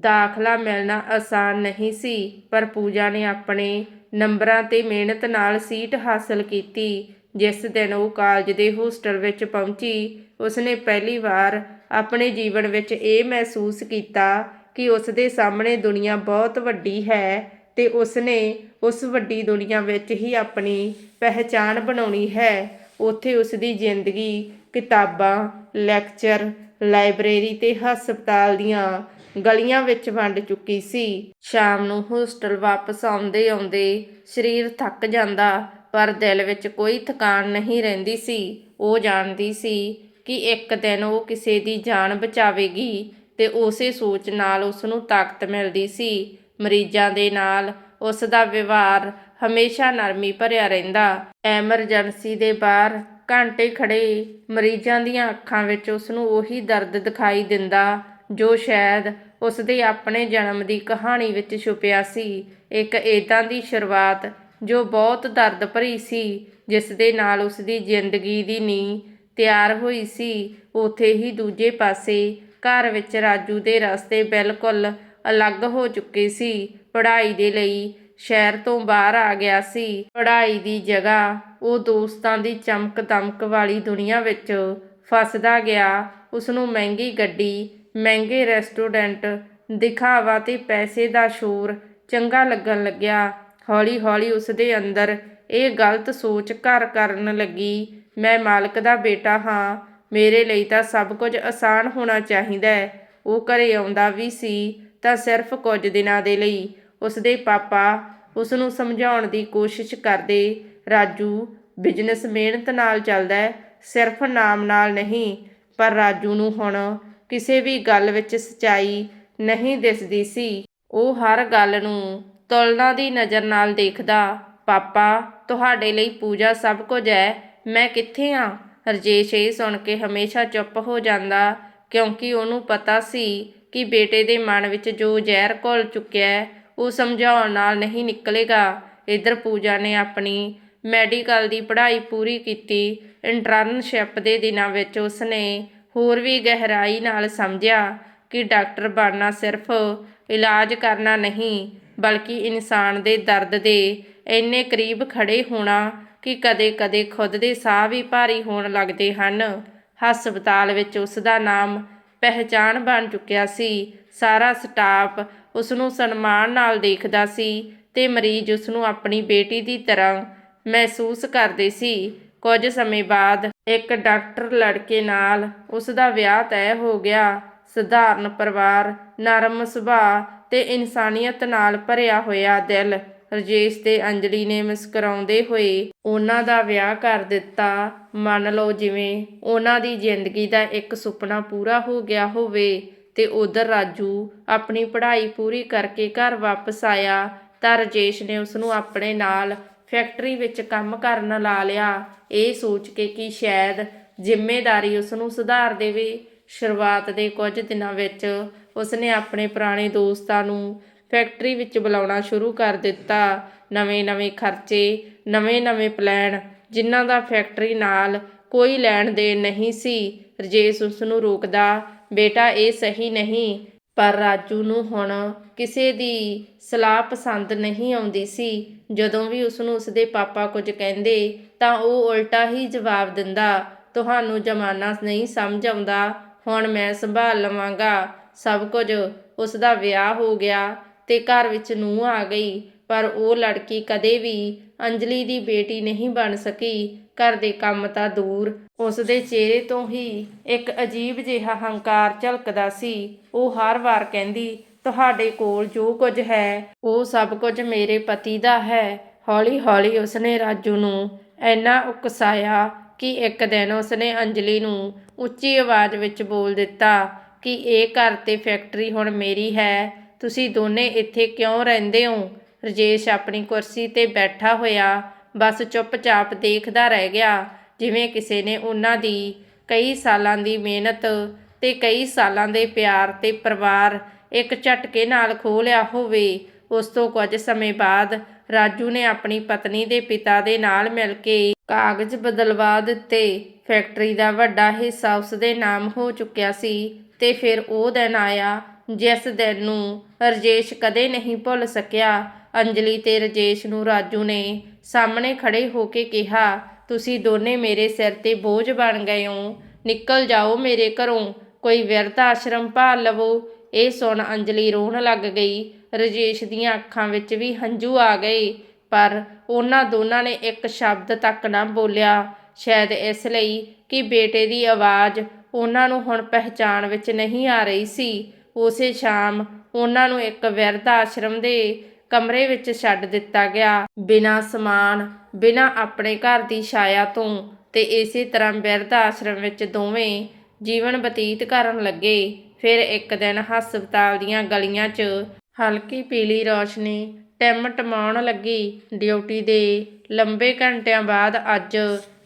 ਦਾਖਲਾ ਮਿਲਣਾ ਆਸਾਨ ਨਹੀਂ ਸੀ, ਪਰ ਪੂਜਾ ਨੇ ਆਪਣੇ ਨੰਬਰਾਂ ਤੇ ਮਿਹਨਤ ਨਾਲ ਸੀਟ ਹਾਸਲ ਕੀਤੀ, ਜਿਸ ਦਿਨ ਉਹ ਕਾਲਜ ਦੇ ਹੋਸਟਲ ਵਿੱਚ ਪਹੁੰਚੀ। ਉਸਨੇ ਪਹਿਲੀ ਵਾਰ ਆਪਣੇ ਜੀਵਨ ਵਿੱਚ ਇਹ ਮਹਿਸੂਸ ਕੀਤਾ ਕਿ ਉਸ ਦੇ ਸਾਹਮਣੇ ਦੁਨੀਆ ਬਹੁਤ ਵੱਡੀ ਹੈ ਤੇ ਉਸਨੇ ਉਸ ਵੱਡੀ ਦੁਨੀਆ ਵਿੱਚ ਹੀ ਆਪਣੀ ਪਹਿਚਾਣ ਬਣਾਉਣੀ ਹੈ। ਉੱਥੇ ਉਸ ਦੀ ਜ਼ਿੰਦਗੀ, ਕਿਤਾਬਾਂ, ਲੈਕਚਰ, ਲਾਇਬ੍ਰੇਰੀ ਤੇ ਹਸਪਤਾਲ ਦੀਆਂ ਗਲੀਆਂ ਵਿੱਚ ਵੰਡ ਚੁੱਕੀ ਸੀ। ਸ਼ਾਮ ਨੂੰ ਹੋਸਟਲ ਵਾਪਸ ਆਉਂਦੇ ਆਉਂਦੇ ਸਰੀਰ ਥੱਕ ਜਾਂਦਾ, ਪਰ ਦਿਲ ਵਿੱਚ ਕੋਈ ਥਕਾਨ ਨਹੀਂ ਰਹਿੰਦੀ ਸੀ। ਉਹ ਜਾਣਦੀ ਸੀ ਕਿ ਇੱਕ ਦਿਨ ਉਹ ਕਿਸੇ ਦੀ ਜਾਨ ਬਚਾਵੇਗੀ। ਤੇ ਉਸੇ ਸੋਚ ਨਾਲ ਉਸ ਨੂੰ ਤਾਕਤ ਮਿਲਦੀ ਸੀ। ਮਰੀਜ਼ਾਂ ਦੇ ਨਾਲ ਉਸ ਦਾ ਵਿਵਹਾਰ ਹਮੇਸ਼ਾ ਨਰਮੀ ਭਰਿਆ ਰਹਿੰਦਾ। ਐਮਰਜੈਂਸੀ ਦੇ ਬਾਹਰ ਘੰਟੇ ਖੜੇ ਮਰੀਜ਼ਾਂ ਦੀਆਂ ਅੱਖਾਂ ਵਿੱਚ ਉਸ ਨੂੰ ਉਹੀ ਦਰਦ ਦਿਖਾਈ ਦਿੰਦਾ, ਜੋ ਸ਼ਾਇਦ ਉਸ ਦੇ ਆਪਣੇ ਜਨਮ ਦੀ ਕਹਾਣੀ ਵਿੱਚ ਛੁਪਿਆ ਸੀ। ਇੱਕ ਏਦਾਂ ਦੀ ਸ਼ੁਰੂਆਤ ਜੋ ਬਹੁਤ ਦਰਦ ਭਰੀ ਸੀ ਜਿਸ ਦੇ ਨਾਲ ਉਸ ਦੀ ਜ਼ਿੰਦਗੀ ਦੀ ਨੀਂਹ ਤਿਆਰ ਹੋਈ ਸੀ। ਉਥੇ ਹੀ ਦੂਜੇ ਪਾਸੇ ਘਰ ਵਿੱਚ ਰਾਜੂ ਦੇ ਰਸਤੇ ਬਿਲਕੁਲ ਅਲੱਗ ਹੋ ਚੁੱਕੇ ਸੀ। ਪੜ੍ਹਾਈ ਦੇ ਲਈ ਸ਼ਹਿਰ ਤੋਂ ਬਾਹਰ ਆ ਗਿਆ ਸੀ। ਪੜ੍ਹਾਈ ਦੀ ਜਗ੍ਹਾ ਉਹ ਦੋਸਤਾਂ ਦੀ ਚਮਕ ਦਮਕ ਵਾਲੀ ਦੁਨੀਆ ਵਿੱਚ ਫਸਦਾ ਗਿਆ। ਉਸ ਨੂੰ ਮਹਿੰਗੀ ਗੱਡੀ, ਮਹਿੰਗੇ ਰੈਸਟੋਰੈਂਟ, ਦਿਖਾਵਾ ਤੇ ਪੈਸੇ ਦਾ ਸ਼ੋਰ ਚੰਗਾ ਲੱਗਣ ਲੱਗਿਆ। ਹੌਲੀ ਹੌਲੀ ਉਸ ਦੇ ਅੰਦਰ ਇਹ ਗਲਤ ਸੋਚ ਘਰ ਕਰਨ ਲੱਗੀ। ਮੈਂ ਮਾਲਕ ਦਾ ਬੇਟਾ ਹਾਂ। ਮੇਰੇ ਲਈ ਤਾਂ ਸਭ ਕੁਝ ਆਸਾਨ ਹੋਣਾ ਚਾਹੀਦਾ ਹੈ। ਉਹ ਘਰੇ ਆਉਂਦਾ ਵੀ ਸੀ ਤਾਂ ਸਿਰਫ ਕੁਝ ਦਿਨਾਂ ਦੇ ਲਈ ਉਸਦੇ ਪਾਪਾ ਉਸ ਨੂੰ ਸਮਝਾਉਣ ਦੀ ਕੋਸ਼ਿਸ਼ ਕਰਦੇ, ਰਾਜੂ ਬਿਜ਼ਨਸ ਮਿਹਨਤ ਨਾਲ ਚੱਲਦਾ ਹੈ, ਸਿਰਫ ਨਾਮ ਨਾਲ ਨਹੀਂ, ਪਰ ਰਾਜੂ ਨੂੰ ਹੁਣ ਕਿਸੇ ਵੀ ਗੱਲ ਵਿੱਚ ਸਚਾਈ ਨਹੀਂ ਦਿਸਦੀ ਸੀ। ਉਹ ਹਰ ਗੱਲ ਨੂੰ ਤੁਲਨਾ ਦੀ ਨਜ਼ਰ ਨਾਲ ਦੇਖਦਾ, ਪਾਪਾ, ਤੁਹਾਡੇ ਲਈ ਪੂਜਾ ਸਭ ਕੁਝ ਹੈ, ਮੈਂ ਕਿੱਥੇ ਆ? ਰਜੇਸ਼ ਇਹ ਸੁਣ ਕੇ ਹਮੇਸ਼ਾ ਚੁੱਪ ਹੋ ਜਾਂਦਾ, ਕਿਉਂਕਿ ਉਹਨੂੰ ਪਤਾ ਸੀ ਕਿ ਬੇਟੇ ਦੇ ਮਨ ਵਿੱਚ ਜੋ ਜ਼ਹਿਰ ਘੁਲ ਚੁੱਕਿਆ ਹੈ, ਉਹ ਸਮਝਾਉਣ ਨਾਲ ਨਹੀਂ ਨਿਕਲੇਗਾ। ਇਧਰ ਪੂਜਾ ਨੇ ਆਪਣੀ ਮੈਡੀਕਲ ਦੀ ਪੜ੍ਹਾਈ ਪੂਰੀ ਕੀਤੀ। ਇੰਟਰਨਸ਼ਿਪ ਦੇ ਦਿਨਾਂ ਵਿੱਚ ਉਸਨੇ ਹੋਰ ਵੀ ਗਹਿਰਾਈ ਨਾਲ ਸਮਝਿਆ ਕਿ ਡਾਕਟਰ ਬਣਨਾ ਸਿਰਫ ਇਲਾਜ ਕਰਨਾ ਨਹੀਂ, ਬਲਕਿ ਇਨਸਾਨ ਦੇ ਦਰਦ ਦੇ ਇੰਨੇ ਕਰੀਬ ਖੜੇ ਹੋਣਾ ਕਿ ਕਦੇ-ਕਦੇ ਖੁਦ ਦੇ ਸਾਹ ਵੀ ਭਾਰੀ ਹੋਣ ਲੱਗਦੇ ਹਨ। ਹਸਪਤਾਲ ਵਿੱਚ ਉਸ ਦਾ ਨਾਮ ਪਹਿਚਾਨ ਬਣ ਚੁੱਕਿਆ ਸੀ। ਸਾਰਾ ਸਟਾਫ ਉਸ ਨੂੰ ਸਨਮਾਨ ਨਾਲ ਦੇਖਦਾ ਸੀ ਤੇ ਮਰੀਜ਼ ਉਸ ਨੂੰ ਆਪਣੀ ਬੇਟੀ ਦੀ ਤਰ੍ਹਾਂ ਮਹਿਸੂਸ ਕਰਦੇ ਸੀ। ਕੁਝ ਸਮੇਂ ਬਾਅਦ ਇੱਕ ਡਾਕਟਰ ਲੜਕੇ ਨਾਲ ਉਸ ਦਾ ਵਿਆਹ ਤੈਅ ਹੋ ਗਿਆ। ਸਧਾਰਨ ਪਰਿਵਾਰ, ਨਰਮ ਸੁਭਾਅ ਤੇ ਇਨਸਾਨੀਅਤ ਨਾਲ ਭਰਿਆ ਹੋਇਆ ਦਿਲ ਰਜੇਸ਼ ਤੇ ਅੰਜਲੀ ਨੇ ਮੁਸਕਰਾਉਂਦੇ ਹੋਏ ਉਹਨਾਂ ਦਾ ਵਿਆਹ ਕਰ ਦਿੱਤਾ। ਮੰਨ ਲਓ ਜਿਵੇਂ ਉਹਨਾਂ ਦੀ ਜ਼ਿੰਦਗੀ ਦਾ ਇੱਕ ਸੁਪਨਾ ਪੂਰਾ ਹੋ ਗਿਆ ਹੋਵੇ ਤੇ ਉਧਰ ਰਾਜੂ ਆਪਣੀ ਪੜ੍ਹਾਈ ਪੂਰੀ ਕਰਕੇ ਘਰ ਵਾਪਸ ਆਇਆ ਤਾਂ ਰਜੇਸ਼ ਨੇ ਉਸ ਨੂੰ ਆਪਣੇ ਨਾਲ ਫੈਕਟਰੀ ਵਿੱਚ ਕੰਮ ਕਰਨ ਲਾ ਲਿਆ। ਇਹ ਸੋਚ ਕੇ ਕਿ ਸ਼ਾਇਦ ਜ਼ਿੰਮੇਵਾਰੀ ਉਸ ਨੂੰ ਸੁਧਾਰ ਦੇਵੇ। ਸ਼ੁਰੂਆਤ ਦੇ ਕੁਝ ਦਿਨਾਂ ਵਿੱਚ ਉਸਨੇ ਆਪਣੇ ਪੁਰਾਣੇ ਦੋਸਤਾਂ ਨੂੰ ਫੈਕਟਰੀ ਵਿੱਚ ਬੁਲਾਉਣਾ ਸ਼ੁਰੂ ਕਰ ਦਿੱਤਾ। ਨਵੇਂ-ਨਵੇਂ ਖਰਚੇ ਨਵੇਂ-ਨਵੇਂ ਪਲਾਨ, ਜਿਨ੍ਹਾਂ ਦਾ ਫੈਕਟਰੀ ਨਾਲ ਕੋਈ ਲੈਣ ਦੇਣ ਨਹੀਂ ਸੀ। ਰਜੇਸ਼ ਉਸ ਨੂੰ ਰੋਕਦਾ, ਬੇਟਾ, ਇਹ ਸਹੀ ਨਹੀਂ। ਪਰ ਰਾਜੂ ਨੂੰ ਹੁਣ ਕਿਸੇ ਦੀ ਸਲਾਹ ਪਸੰਦ ਨਹੀਂ ਆਉਂਦੀ ਸੀ। ਜਦੋਂ ਵੀ ਉਸ ਨੂੰ ਉਸਦੇ ਪਾਪਾ ਕੁਝ ਕਹਿੰਦੇ, ਤਾਂ ਉਹ ਉਲਟਾ ਹੀ ਜਵਾਬ ਦਿੰਦਾ, ਤੁਹਾਨੂੰ ਜ਼ਮਾਨਾ ਨਹੀਂ ਸਮਝ ਆਉਂਦਾ। ਹੁਣ ਮੈਂ ਸੰਭਾਲ ਲਵਾਂਗਾ। ਸਭ ਕੁਝ ਉਸ ਦਾ ਵਿਆਹ ਹੋ ਗਿਆ। ਤੇ ਘਰ ਵਿੱਚ ਨੂੰਹ ਆ ਗਈ, ਪਰ ਉਹ ਲੜਕੀ ਕਦੇ ਵੀ ਅੰਜਲੀ ਦੀ ਬੇਟੀ ਨਹੀਂ ਬਣ ਸਕੀ। ਘਰ ਦੇ ਕੰਮ ਤਾਂ ਦੂਰ। ਉਸ ਦੇ ਚਿਹਰੇ ਤੋਂ ਹੀ ਇੱਕ ਅਜੀਬ ਜਿਹਾ ਹੰਕਾਰ ਝਲਕਦਾ ਸੀ। ਉਹ ਹਰ ਵਾਰ ਕਹਿੰਦੀ, ਤੁਹਾਡੇ ਕੋਲ ਜੋ ਕੁਝ ਹੈ, ਉਹ ਸਭ ਕੁਝ ਮੇਰੇ ਪਤੀ ਦਾ ਹੈ। ਹੌਲੀ-ਹੌਲੀ ਉਸਨੇ ਰਾਜੂ ਨੂੰ ਇੰਨਾ ਉਕਸਾਇਆ ਕਿ ਇੱਕ ਦਿਨ ਉਸਨੇ ਅੰਜਲੀ ਨੂੰ ਉੱਚੀ ਆਵਾਜ਼ ਵਿੱਚ ਬੋਲ ਦਿੱਤਾ ਕਿ ਇਹ ਘਰ ਤੇ ਫੈਕਟਰੀ ਹੁਣ ਮੇਰੀ ਹੈ। ਤੁਸੀਂ ਦੋਨੇ ਇੱਥੇ ਕਿਉਂ ਰਹਿੰਦੇ ਹੋ? ਰਜੇਸ਼ ਆਪਣੀ ਕੁਰਸੀ ਤੇ ਬੈਠਾ ਹੋਇਆ ਬਸ ਚੁੱਪਚਾਪ ਦੇਖਦਾ ਰਹਿ ਗਿਆ, ਜਿਵੇਂ ਕਿਸੇ ਨੇ ਉਹਨਾਂ ਦੀ ਕਈ ਸਾਲਾਂ ਦੀ ਮਿਹਨਤ ਤੇ ਕਈ ਸਾਲਾਂ ਦੇ ਪਿਆਰ ਤੇ ਪਰਿਵਾਰ ਇੱਕ ਝਟਕੇ ਨਾਲ ਖੋਹ ਲਿਆ ਹੋਵੇ। ਉਸ ਤੋਂ ਕੁਝ ਸਮੇਂ ਬਾਅਦ ਰਾਜੂ ਨੇ ਆਪਣੀ ਪਤਨੀ ਦੇ ਪਿਤਾ ਦੇ ਨਾਲ ਮਿਲ ਕੇ ਕਾਗਜ਼ ਬਦਲਵਾ ਦਿੱਤੇ। ਫੈਕਟਰੀ ਦਾ ਵੱਡਾ ਹਿੱਸਾ ਉਸ ਦੇ ਨਾਮ ਹੋ ਚੁੱਕਿਆ ਸੀ ਤੇ ਫਿਰ ਉਹ ਦਿਨ ਆਇਆ ਜਿਸ ਦਿਨ ਨੂੰ ਰਜੇਸ਼ ਕਦੇ ਨਹੀਂ ਭੁੱਲ ਸਕਿਆ, ਅੰਜਲੀ ਤੇ ਰਜੇਸ਼ ਨੂੰ ਰਾਜੂ ਨੇ ਸਾਹਮਣੇ ਖੜੇ ਹੋ ਕੇ ਕਿਹਾ, ਤੁਸੀਂ ਦੋਨੇ ਮੇਰੇ ਸਿਰ ਤੇ ਬੋਝ ਬਣ ਗਏ ਹੋ। ਨਿਕਲ ਜਾਓ ਮੇਰੇ ਘਰੋਂ। ਕੋਈ ਵਿਰਧ ਆਸ਼ਰਮ ਭਾਲ ਲਵੋ। ਇਹ ਸੁਣ ਅੰਜਲੀ ਰੋਣ ਲੱਗ ਗਈ। ਰਜੇਸ਼ ਦੀਆਂ ਅੱਖਾਂ ਵਿੱਚ ਵੀ ਹੰਝੂ ਆ ਗਏ, ਪਰ ਉਹਨਾਂ ਦੋਨਾਂ ਨੇ ਇੱਕ ਸ਼ਬਦ ਤੱਕ ਨਾ ਬੋਲਿਆ। ਸ਼ਾਇਦ ਇਸ ਲਈ ਕਿ ਬੇਟੇ ਦੀ ਆਵਾਜ਼ ਉਹਨਾਂ ਨੂੰ ਹੁਣ ਪਹਿਚਾਣ ਵਿੱਚ ਨਹੀਂ ਆ ਰਹੀ ਸੀ। ਉਸੇ ਸ਼ਾਮ ਉਹਨਾਂ ਨੂੰ ਇੱਕ ਵਿਰਧ ਆਸ਼ਰਮ ਦੇ ਕਮਰੇ ਵਿੱਚ ਛੱਡ ਦਿੱਤਾ ਗਿਆ। ਬਿਨਾਂ ਸਮਾਨ, ਬਿਨਾਂ ਆਪਣੇ ਘਰ ਦੀ ਛਾਇਆ ਤੋਂ ਤੇ ਇਸੇ ਤਰ੍ਹਾਂ ਬਿਰਧ ਆਸ਼ਰਮ ਵਿੱਚ ਦੋਵੇਂ ਜੀਵਨ ਬਤੀਤ ਕਰਨ ਲੱਗੇ। ਫਿਰ ਇੱਕ ਦਿਨ ਹਸਪਤਾਲ ਦੀਆਂ ਗਲੀਆਂ 'ਚ ਹਲਕੀ ਪੀਲੀ ਰੌਸ਼ਨੀ ਟਿਮਟਮਾਉਣ ਲੱਗੀ। ਡਿਊਟੀ ਦੇ ਲੰਬੇ ਘੰਟਿਆਂ ਬਾਅਦ ਅੱਜ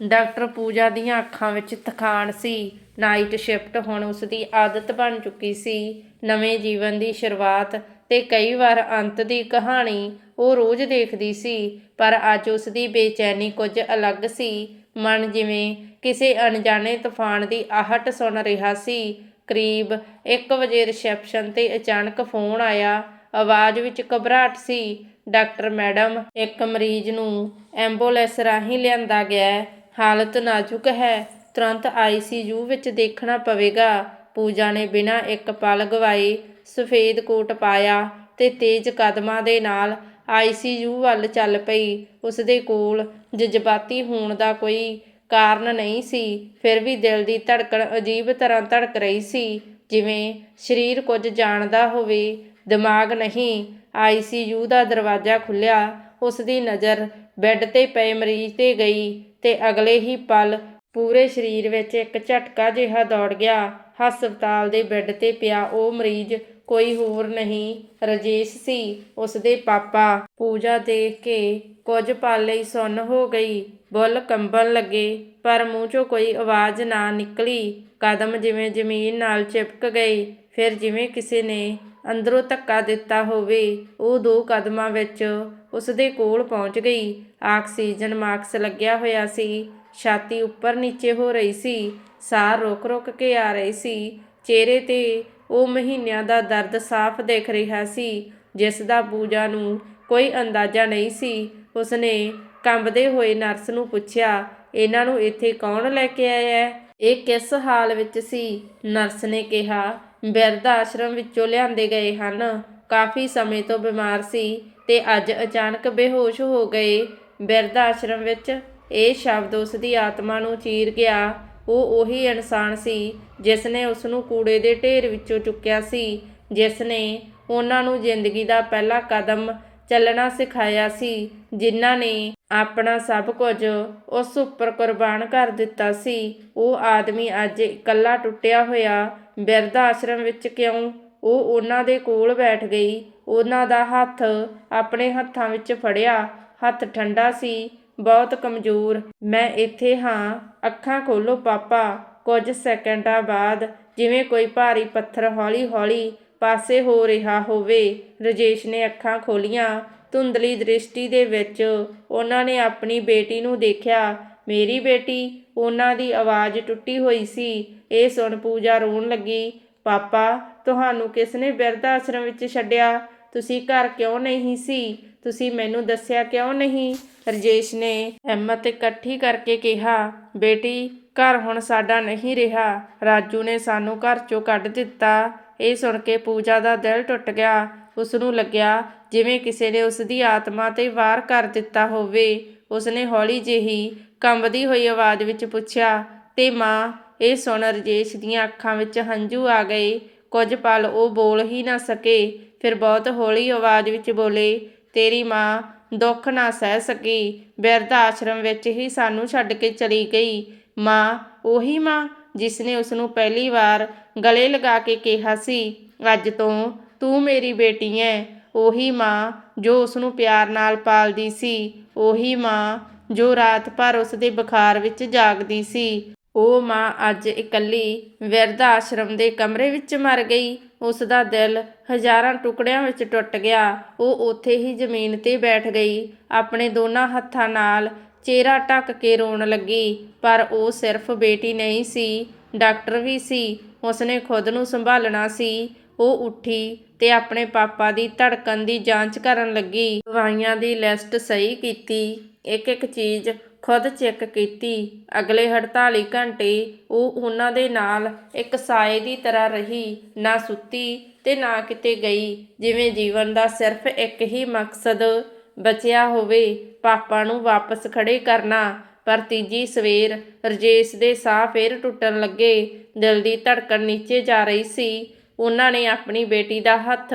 ਡਾਕਟਰ ਪੂਜਾ ਦੀਆਂ ਅੱਖਾਂ ਵਿੱਚ ਥਕਾਨ ਸੀ। ਨਾਈਟ ਸ਼ਿਫਟ ਹੁਣ ਉਸ ਦੀ ਆਦਤ ਬਣ ਚੁੱਕੀ ਸੀ। ਨਵੇਂ ਜੀਵਨ ਦੀ ਸ਼ੁਰੂਆਤ ਤੇ ਕਈ ਵਾਰ ਅੰਤ ਦੀ ਕਹਾਣੀ ਉਹ ਰੋਜ਼ ਦੇਖਦੀ ਸੀ, ਪਰ ਅੱਜ ਉਸ ਦੀ ਬੇਚੈਨੀ ਕੁਝ ਅਲੱਗ ਸੀ। ਮਨ ਜਿਵੇਂ ਕਿਸੇ ਅਣਜਾਣੇ ਤੂਫਾਨ ਦੀ ਆਹਟ ਸੁਣ ਰਿਹਾ ਸੀ। ਕਰੀਬ 1 ਵਜੇ ਰਿਸੈਪਸ਼ਨ ਤੇ ਅਚਾਨਕ ਫੋਨ ਆਇਆ। ਆਵਾਜ਼ ਵਿੱਚ ਘਬਰਾਹਟ ਸੀ। ਡਾਕਟਰ ਮੈਡਮ, ਇੱਕ ਮਰੀਜ਼ ਨੂੰ ਐਂਬੂਲੈਂਸ ਰਾਹੀਂ ਲਿਆਂਦਾ ਗਿਆ। ਹਾਲਤ ਨਾਜ਼ੁਕ ਹੈ। ਤੁਰੰਤ ਆਈਸੀਯੂ ਵਿੱਚ ਦੇਖਣਾ ਪਵੇਗਾ। ਪੂਜਾ ਨੇ ਬਿਨਾਂ ਇੱਕ ਪਲ ਗਵਾਏ ਸਫੇਦ ਕੋਟ ਪਾਇਆ ਤੇ ਤੇਜ਼ ਕਦਮਾਂ ਦੇ ਨਾਲ ਆਈਸੀਯੂ ਵੱਲ ਚੱਲ ਪਈ। ਉਸਦੇ ਕੋਲ ਜਜ਼ਬਾਤੀ ਹੋਣ ਦਾ ਕੋਈ ਕਾਰਨ ਨਹੀਂ ਸੀ। ਫਿਰ ਵੀ ਦਿਲ ਦੀ ਧੜਕਣ ਅਜੀਬ ਤਰ੍ਹਾਂ ਧੜਕ ਰਹੀ ਸੀ, ਜਿਵੇਂ ਸਰੀਰ ਕੁਝ ਜਾਣਦਾ ਹੋਵੇ, ਦਿਮਾਗ ਨਹੀਂ। ਆਈਸੀਯੂ ਦਾ ਦਰਵਾਜ਼ਾ ਖੁੱਲਿਆ ਉਸ ਦੀ ਨਜ਼ਰ ਬੈੱਡ ਤੇ ਪਏ ਮਰੀਜ਼ ਤੇ ਗਈ ਤੇ ਅਗਲੇ ਹੀ ਪਲ ਪੂਰੇ ਸਰੀਰ ਵਿੱਚ ਇੱਕ ਝਟਕਾ ਜਿਹਾ ਦੌੜ ਗਿਆ। ਹਸਪਤਾਲ ਦੇ ਬੈੱਡ ਤੇ ਪਿਆ ਉਹ ਮਰੀਜ਼ ਕੋਈ ਹੋਰ ਨਹੀਂ, ਰਜੇਸ਼ ਸੀ। ਉਸ ਦੇ ਪਾਪਾ ਪੂਜਾ ਦੇਖ ਕੇ ਕੁਝ ਪਲ ਲਈ ਸੁੰਨ ਹੋ ਗਈ। ਬੁੱਲ ਕੰਬਣ ਲੱਗੇ, ਪਰ ਮੂੰਹ 'ਚੋਂ ਕੋਈ ਆਵਾਜ਼ ਨਾ ਨਿਕਲੀ। ਕਦਮ ਜਿਵੇਂ ਜ਼ਮੀਨ ਨਾਲ ਚਿਪਕ ਗਏ, ਫਿਰ ਜਿਵੇਂ ਕਿਸੇ ਨੇ ਅੰਦਰੋਂ ਧੱਕਾ ਦਿੱਤਾ ਹੋਵੇ, ਉਹ ਦੋ ਕਦਮਾਂ ਵਿੱਚ ਉਸ ਦੇ ਕੋਲ ਪਹੁੰਚ ਗਈ। ਆਕਸੀਜਨ ਮਾਸਕ ਲੱਗਿਆ ਹੋਇਆ ਸੀ। ਛਾਤੀ ਉੱਪਰ ਨੀਚੇ ਹੋ ਰਹੀ ਸੀ। ਸਾਹ ਰੁਕ ਰੁਕ ਕੇ ਆ ਰਹੀ ਸੀ। ਚਿਹਰੇ ਤੇ ਉਹ ਮਹੀਨਿਆਂ ਦਾ ਦਰਦ ਸਾਫ਼ ਦਿਖ ਰਿਹਾ ਸੀ, ਜਿਸ ਦਾ ਪੂਜਾ ਨੂੰ ਕੋਈ ਅੰਦਾਜ਼ਾ ਨਹੀਂ ਸੀ। ਉਸਨੇ ਕੰਬਦੇ ਹੋਏ ਨਰਸ ਨੂੰ ਪੁੱਛਿਆ, ਇਹਨਾਂ ਨੂੰ ਇੱਥੇ ਕੌਣ ਲੈ ਕੇ ਆਇਆ ਇਹ ਕਿਸ ਹਾਲ ਵਿੱਚ ਸੀ? ਨਰਸ ਨੇ ਕਿਹਾ, ਬਿਰਧ ਆਸ਼ਰਮ ਵਿੱਚੋਂ ਲਿਆਂਦੇ ਗਏ ਹਨ। ਕਾਫੀ ਸਮੇਂ ਤੋਂ ਬਿਮਾਰ ਸੀ ਤੇ ਅੱਜ ਅਚਾਨਕ ਬੇਹੋਸ਼ ਹੋ ਗਏ। ਬਿਰਧ ਆਸ਼ਰਮ ਵਿੱਚ ਇਹ ਸ਼ਬਦ ਉਸ ਦੀ ਆਤਮਾ ਨੂੰ ਚੀਰ ਗਿਆ। ਉਹ ਉਹੀ ਇਨਸਾਨ ਸੀ ਜਿਸ ਨੇ ਉਸ ਨੂੰ ਕੂੜੇ ਦੇ ਢੇਰ ਵਿੱਚੋਂ ਚੁੱਕਿਆ ਸੀ ਜਿਸ ਨੇ ਉਹਨਾਂ ਨੂੰ ਜ਼ਿੰਦਗੀ ਦਾ ਪਹਿਲਾ ਕਦਮ ਚੱਲਣਾ ਸਿਖਾਇਆ ਸੀ, ਜਿਨ੍ਹਾਂ ਨੇ ਆਪਣਾ ਸਭ ਕੁਝ ਉਸ ਉੱਪਰ ਕੁਰਬਾਨ ਕਰ ਦਿੱਤਾ ਸੀ। ਉਹ ਆਦਮੀ ਅੱਜ ਇਕੱਲਾ ਟੁੱਟਿਆ ਹੋਇਆ ਬਿਰਧ ਆਸ਼ਰਮ ਵਿੱਚ ਕਿਉਂ? ਉਹ ਉਹਨਾਂ ਦੇ ਕੋਲ ਬੈਠ ਗਈ, ਉਹਨਾਂ ਦਾ ਹੱਥ ਆਪਣੇ ਹੱਥਾਂ ਵਿੱਚ ਫੜਿਆ, ਹੱਥ ਠੰਡਾ ਸੀ ਬਹੁਤ ਕਮਜ਼ੋਰ। ਮੈਂ ਇੱਥੇ ਹਾਂ। ਅੱਖਾਂ ਖੋਲੋ ਪਾਪਾ। ਕੁਝ ਸੈਕਿੰਡਾਂ ਬਾਅਦ ਜਿਵੇਂ ਕੋਈ ਭਾਰੀ ਪੱਥਰ ਹੌਲੀ-ਹੌਲੀ ਪਾਸੇ ਹੋ ਰਿਹਾ ਹੋਵੇ, ਰਜੇਸ਼ ਨੇ ਅੱਖਾਂ ਖੋਲੀਆਂ। ਧੁੰਦਲੀ ਦ੍ਰਿਸ਼ਟੀ ਦੇ ਵਿੱਚ ਉਹਨਾਂ ਨੇ ਆਪਣੀ ਬੇਟੀ ਨੂੰ ਦੇਖਿਆ। ਮੇਰੀ ਬੇਟੀ? ਉਹਨਾਂ ਦੀ ਆਵਾਜ਼ ਟੁੱਟੀ ਹੋਈ ਸੀ। ਇਹ ਸੁਣ ਪੂਜਾ ਰੋਣ ਲੱਗੀ। ਪਾਪਾ, ਤੁਹਾਨੂੰ ਕਿਸ ਨੇ ਬਿਰਧ ਆਸ਼ਰਮ ਵਿੱਚ ਛੱਡਿਆ? ਤੁਸੀਂ ਘਰ ਕਿਉਂ ਨਹੀਂ ਸੀ? ਤੁਸੀਂ ਮੈਨੂੰ ਦੱਸਿਆ ਕਿਉਂ ਨਹੀਂ? ਰਜੇਸ਼ ਨੇ ਹਿੰਮਤ ਇਕੱਠੀ ਕਰਕੇ ਕਿਹਾ, ਬੇਟੀ, ਘਰ ਹੁਣ ਸਾਡਾ ਨਹੀਂ ਰਿਹਾ। ਰਾਜੂ ਨੇ ਸਾਨੂੰ ਘਰ ਚੋਂ ਕੱਢ ਦਿੱਤਾ। ਇਹ ਸੁਣ ਕੇ ਪੂਜਾ ਦਾ ਦਿਲ ਟੁੱਟ ਗਿਆ। ਉਸ ਨੂੰ ਲੱਗਿਆ ਜਿਵੇਂ ਕਿਸੇ ਨੇ ਉਸ ਦੀ ਆਤਮਾ ਤੇ ਵਾਰ ਕਰ ਦਿੱਤਾ ਹੋਵੇ। ਉਸਨੇ ਹੌਲੀ ਜਿਹੀ ਕੰਬਦੀ ਹੋਈ ਆਵਾਜ਼ ਵਿੱਚ ਪੁੱਛਿਆ, ਤੇ ਮਾਂ, ਇਹ ਸੁਣ ਰਜੇਸ਼ ਦੀਆਂ ਅੱਖਾਂ ਵਿੱਚ ਹੰਝੂ ਆ ਗਏ। ਕੁਝ ਪਲ ਉਹ ਬੋਲ ਹੀ ਨਾ ਸਕੇ। ਫਿਰ ਬਹੁਤ ਹੌਲੀ ਆਵਾਜ਼ ਵਿੱਚ ਬੋਲੇ ਤੇਰੀ ਮਾਂ ਦੁੱਖ ਨਾ ਸਹਿ ਸਕੀ, ਬਿਰਧ ਆਸ਼ਰਮ ਵਿੱਚ ਹੀ ਸਾਨੂੰ ਛੱਡ ਕੇ ਚਲੀ ਗਈ। ਮਾਂ, ਉਹੀ ਮਾਂ ਜਿਸ ਨੇ ਉਸ ਨੂੰ ਪਹਿਲੀ ਵਾਰ ਗਲੇ ਲਗਾ ਕੇ ਕਿਹਾ ਸੀ, ਅੱਜ ਤੋਂ ਤੂੰ ਮੇਰੀ ਬੇਟੀ ਹੈ। ਉਹੀ ਮਾਂ ਜੋ ਉਸ ਨੂੰ ਪਿਆਰ ਨਾਲ ਪਾਲਦੀ ਸੀ, ਉਹੀ ਮਾਂ ਜੋ ਰਾਤ ਭਰ ਉਸ ਦੇ ਬੁਖਾਰ ਵਿੱਚ ਜਾਗਦੀ ਸੀ। ਉਹ ਮਾਂ ਅੱਜ ਇਕੱਲੀ ਵਿਰਧ ਆਸ਼ਰਮ ਦੇ ਕਮਰੇ ਵਿੱਚ ਮਰ ਗਈ। ਉਸ ਦਾ ਦਿਲ ਹਜ਼ਾਰਾਂ ਟੁਕੜਿਆਂ ਵਿੱਚ ਟੁੱਟ ਗਿਆ। ਉਹ ਉੱਥੇ ਹੀ ਜ਼ਮੀਨ ਤੇ ਬੈਠ ਗਈ। ਆਪਣੇ ਦੋਨਾਂ ਹੱਥਾਂ ਨਾਲ ਚਿਹਰਾ ਢੱਕ ਕੇ ਰੋਣ ਲੱਗੀ। ਪਰ ਉਹ ਸਿਰਫ ਬੇਟੀ ਨਹੀਂ ਸੀ, ਡਾਕਟਰ ਵੀ ਸੀ। ਉਸਨੇ ਖੁਦ ਨੂੰ ਸੰਭਾਲਣਾ ਸੀ। ਉਹ ਉੱਠੀ ਤੇ ਆਪਣੇ ਪਾਪਾ ਦੀ ਧੜਕਣ ਦੀ ਜਾਂਚ ਕਰਨ ਲੱਗੀ। ਦਵਾਈਆਂ ਦੀ ਲਿਸਟ ਸਹੀ ਕੀਤੀ। ਇੱਕ ਇੱਕ ਚੀਜ਼ ਖੁਦ ਚੈੱਕ ਕੀਤੀ। ਅਗਲੇ 48 ਘੰਟੇ ਉਹ ਉਹਨਾਂ ਦੇ ਨਾਲ ਇੱਕ ਸਾਏ ਦੀ ਤਰ੍ਹਾਂ ਰਹੀ, ਨਾ ਸੁੱਤੀ ਤੇ ਨਾ ਕਿਤੇ ਗਈ, ਜਿਵੇਂ ਜੀਵਨ ਦਾ ਸਿਰਫ ਇੱਕ ਹੀ ਮਕਸਦ, ਬਚਿਆ ਹੋਵੇ, ਪਾਪਾ ਨੂੰ ਵਾਪਸ ਖੜੇ ਕਰਨਾ। ਪਰ ਤੀਜੀ ਸਵੇਰ ਰਜੇਸ਼ ਦੇ ਸਾਹ ਫੇਰ ਟੁੱਟਣ ਲੱਗੇ, ਦਿਲ ਦੀ ਧੜਕਣ ਨੀਚੇ ਜਾ ਰਹੀ ਸੀ। ਉਹਨਾਂ ਨੇ ਆਪਣੀ ਬੇਟੀ ਦਾ ਹੱਥ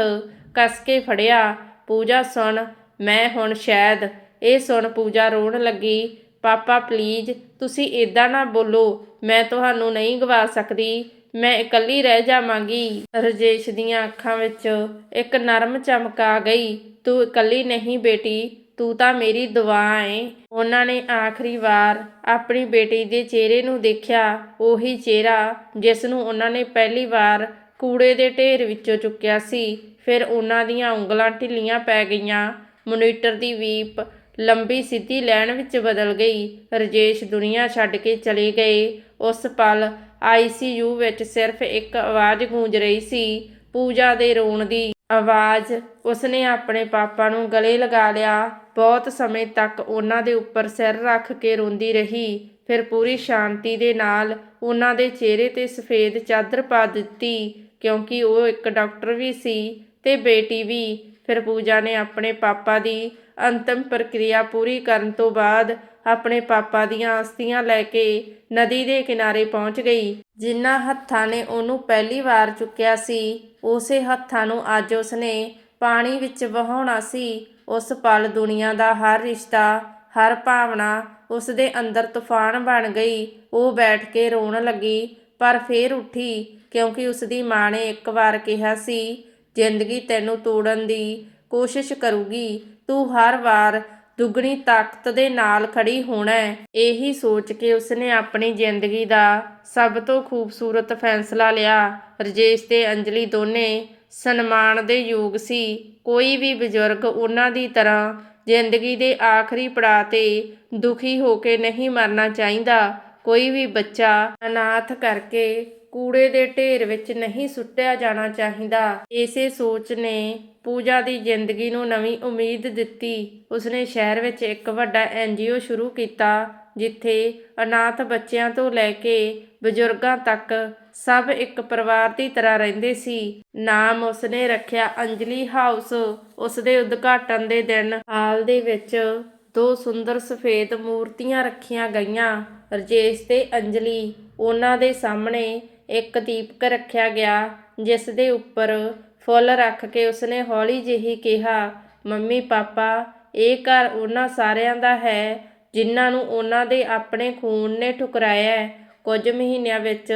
ਕੱਸ ਕੇ ਫੜਿਆ। ਪੂਜਾ ਸੁਣ, ਮੈਂ ਹੁਣ ਸ਼ਾਇਦ। ਇਹ ਸੁਣ ਪੂਜਾ ਰੋਣ ਲੱਗੀ। ਪਾਪਾ ਪਲੀਜ਼ ਤੁਸੀਂ ਇਦਾਂ ਨਾ ਬੋਲੋ। ਮੈਂ ਤੁਹਾਨੂੰ ਨਹੀਂ ਗਵਾ ਸਕਦੀ। ਮੈਂ ਇਕੱਲੀ ਰਹਿ ਜਾਵਾਂਗੀ। ਰਜੇਸ਼ ਦੀਆਂ ਅੱਖਾਂ ਵਿੱਚ ਇੱਕ ਨਰਮ ਚਮਕ ਆ ਗਈ। ਤੂੰ ਇਕੱਲੀ ਨਹੀਂ ਬੇਟੀ, ਤੂੰ ਤਾਂ ਮੇਰੀ ਦੁਆ ਏ ਉਹਨਾਂ ਨੇ ਆਖਰੀ ਵਾਰ ਆਪਣੀ ਬੇਟੀ ਦੇ ਚਿਹਰੇ ਨੂੰ ਦੇਖਿਆ। ਉਹੀ ਚਿਹਰਾ ਜਿਸ ਨੂੰ ਉਹਨਾਂ ਨੇ ਪਹਿਲੀ ਵਾਰ ਕੂੜੇ ਦੇ ਢੇਰ ਵਿੱਚੋਂ ਚੁੱਕਿਆ ਸੀ। ਫਿਰ ਉਹਨਾਂ ਦੀਆਂ ਉਂਗਲਾਂ ਢਿੱਲੀਆਂ ਪੈ ਗਈਆਂ। ਮੋਨੀਟਰ ਦੀ ਵੀਪ ਲੰਬੀ ਸਿੱਧੀ ਲੈਣ ਵਿੱਚ ਬਦਲ ਗਈ। ਰਜੇਸ਼ ਦੁਨੀਆ ਛੱਡ ਕੇ ਚਲੇ ਗਏ। ਉਸ ਪਲ ਆਈਸੀਯੂ ਵਿੱਚ ਸਿਰਫ ਇੱਕ ਆਵਾਜ਼ ਗੂੰਜ ਰਹੀ ਸੀ, ਪੂਜਾ ਦੇ ਰੋਣ ਦੀ। ਆਵਾਜ਼, ਉਸਨੇ ਆਪਣੇ ਪਾਪਾ ਨੂੰ ਗਲੇ ਲਗਾ ਲਿਆ। ਬਹੁਤ ਸਮੇਂ ਤੱਕ ਉਹਨਾਂ ਦੇ ਉੱਪਰ ਸਿਰ ਰੱਖ ਕੇ ਰੋਂਦੀ ਰਹੀ। ਫਿਰ ਪੂਰੀ ਸ਼ਾਂਤੀ ਦੇ ਨਾਲ ਉਹਨਾਂ ਦੇ ਚਿਹਰੇ ਤੇ ਸਫੇਦ ਚਾਦਰ ਪਾ ਦਿੱਤੀ, ਕਿਉਂਕਿ ਉਹ ਇੱਕ ਡਾਕਟਰ ਵੀ ਸੀ ਤੇ ਬੇਟੀ ਵੀ। ਫਿਰ ਪੂਜਾ ਨੇ ਆਪਣੇ ਪਾਪਾ ਦੀ ਅੰਤਮ ਪ੍ਰਕਿਰਿਆ ਪੂਰੀ ਕਰਨ ਤੋਂ ਬਾਅਦ ਆਪਣੇ ਪਾਪਾ ਦੀਆਂ ਅਸਥੀਆਂ ਲੈ ਕੇ ਨਦੀ ਦੇ ਕਿਨਾਰੇ ਪਹੁੰਚ ਗਈ। ਜਿਨ੍ਹਾਂ ਹੱਥਾਂ ਨੇ ਉਹਨੂੰ ਪਹਿਲੀ ਵਾਰ ਚੁੱਕਿਆ ਸੀ, ਉਸੇ ਹੱਥਾਂ ਨੂੰ ਅੱਜ ਉਸਨੇ ਪਾਣੀ ਵਿੱਚ ਵਹਾਉਣਾ ਸੀ। ਉਸ ਪਲ ਦੁਨੀਆ ਦਾ ਹਰ ਰਿਸ਼ਤਾ, ਹਰ ਭਾਵਨਾ ਉਸ ਦੇ ਅੰਦਰ ਤੂਫਾਨ ਬਣ ਗਈ। ਉਹ ਬੈਠ ਕੇ ਰੋਣ ਲੱਗੀ, ਪਰ ਫੇਰ ਉੱਠੀ ਕਿਉਂਕਿ ਉਸ ਦੀ ਮਾਂ ਨੇ ਇੱਕ ਵਾਰ ਕਿਹਾ ਸੀ ਜ਼ਿੰਦਗੀ ਤੈਨੂੰ ਤੋੜਨ ਦੀ ਕੋਸ਼ਿਸ਼ ਕਰੂਗੀ। ਤੂੰ ਹਰ ਵਾਰ ਦੁੱਗਣੀ ਤਾਕਤ ਦੇ ਨਾਲ ਖੜੀ ਹੋਣਾ ਹੈ। ਇਹੀ ਸੋਚ ਕੇ ਉਸਨੇ ਆਪਣੀ ਜ਼ਿੰਦਗੀ ਦਾ ਸਭ ਤੋਂ ਖੂਬਸੂਰਤ ਫੈਸਲਾ ਲਿਆ। ਰਜੇਸ਼ ਤੇ ਅੰਜਲੀ ਦੋਨੇ ਸਨਮਾਨ ਦੇ ਯੋਗ ਸੀ। ਕੋਈ ਵੀ ਬਜ਼ੁਰਗ ਉਹਨਾਂ ਦੀ ਤਰ੍ਹਾਂ ਜ਼ਿੰਦਗੀ ਦੇ ਆਖਰੀ ਪੜਾਅ ਤੇ ਦੁਖੀ ਹੋ ਕੇ ਨਹੀਂ ਮਰਨਾ ਚਾਹੀਦਾ। ਕੋਈ ਵੀ ਬੱਚਾ ਅਨਾਥ ਕਰਕੇ ਕੂੜੇ ਦੇ ਢੇਰ ਵਿੱਚ ਨਹੀਂ ਸੁੱਟਿਆ ਜਾਣਾ ਚਾਹੀਦਾ। ਇਸੇ ਸੋਚ ਨੇ ਪੂਜਾ ਦੀ ਜ਼ਿੰਦਗੀ ਨੂੰ ਨਵੀਂ ਉਮੀਦ ਦਿੱਤੀ। ਉਸਨੇ ਸ਼ਹਿਰ ਵਿੱਚ ਇੱਕ ਵੱਡਾ ਐਨਜੀਓ ਸ਼ੁਰੂ ਕੀਤਾ, ਜਿੱਥੇ ਅਨਾਥ ਬੱਚਿਆਂ ਤੋਂ ਲੈ ਕੇ ਬਜ਼ੁਰਗਾਂ ਤੱਕ ਸਭ ਇੱਕ ਪਰਿਵਾਰ ਦੀ ਤਰ੍ਹਾਂ ਰਹਿੰਦੇ ਸੀ। ਨਾਮ ਉਸਨੇ ਰੱਖਿਆ ਅੰਜਲੀ ਹਾਊਸ। ਉਸਦੇ ਉਦਘਾਟਨ ਦੇ ਦਿਨ ਹਾਲ ਦੇ ਵਿੱਚ ਦੋ ਸੁੰਦਰ ਸਫੇਦ ਮੂਰਤੀਆਂ ਰੱਖੀਆਂ ਗਈਆਂ। ਰਜੇਸ਼ ਤੇ ਅੰਜਲੀ ਉਹਨਾਂ ਦੇ ਸਾਹਮਣੇ ਇੱਕ ਦੀਪਕ ਰੱਖਿਆ ਗਿਆ, ਜਿਸ ਦੇ ਉੱਪਰ ਫੁੱਲ ਰੱਖ ਕੇ ਉਸਨੇ ਹੌਲੀ ਜਿਹੀ ਕਿਹਾ, ਮੰਮੀ, ਪਾਪਾ, ਇਹ ਘਰ ਉਹਨਾਂ ਸਾਰਿਆਂ ਦਾ ਹੈ, ਜਿਨ੍ਹਾਂ ਨੂੰ ਉਹਨਾਂ ਦੇ ਆਪਣੇ ਖੂਨ ਨੇ ਠੁਕਰਾਇਆ ਕੁਝ ਮਹੀਨਿਆਂ ਵਿੱਚ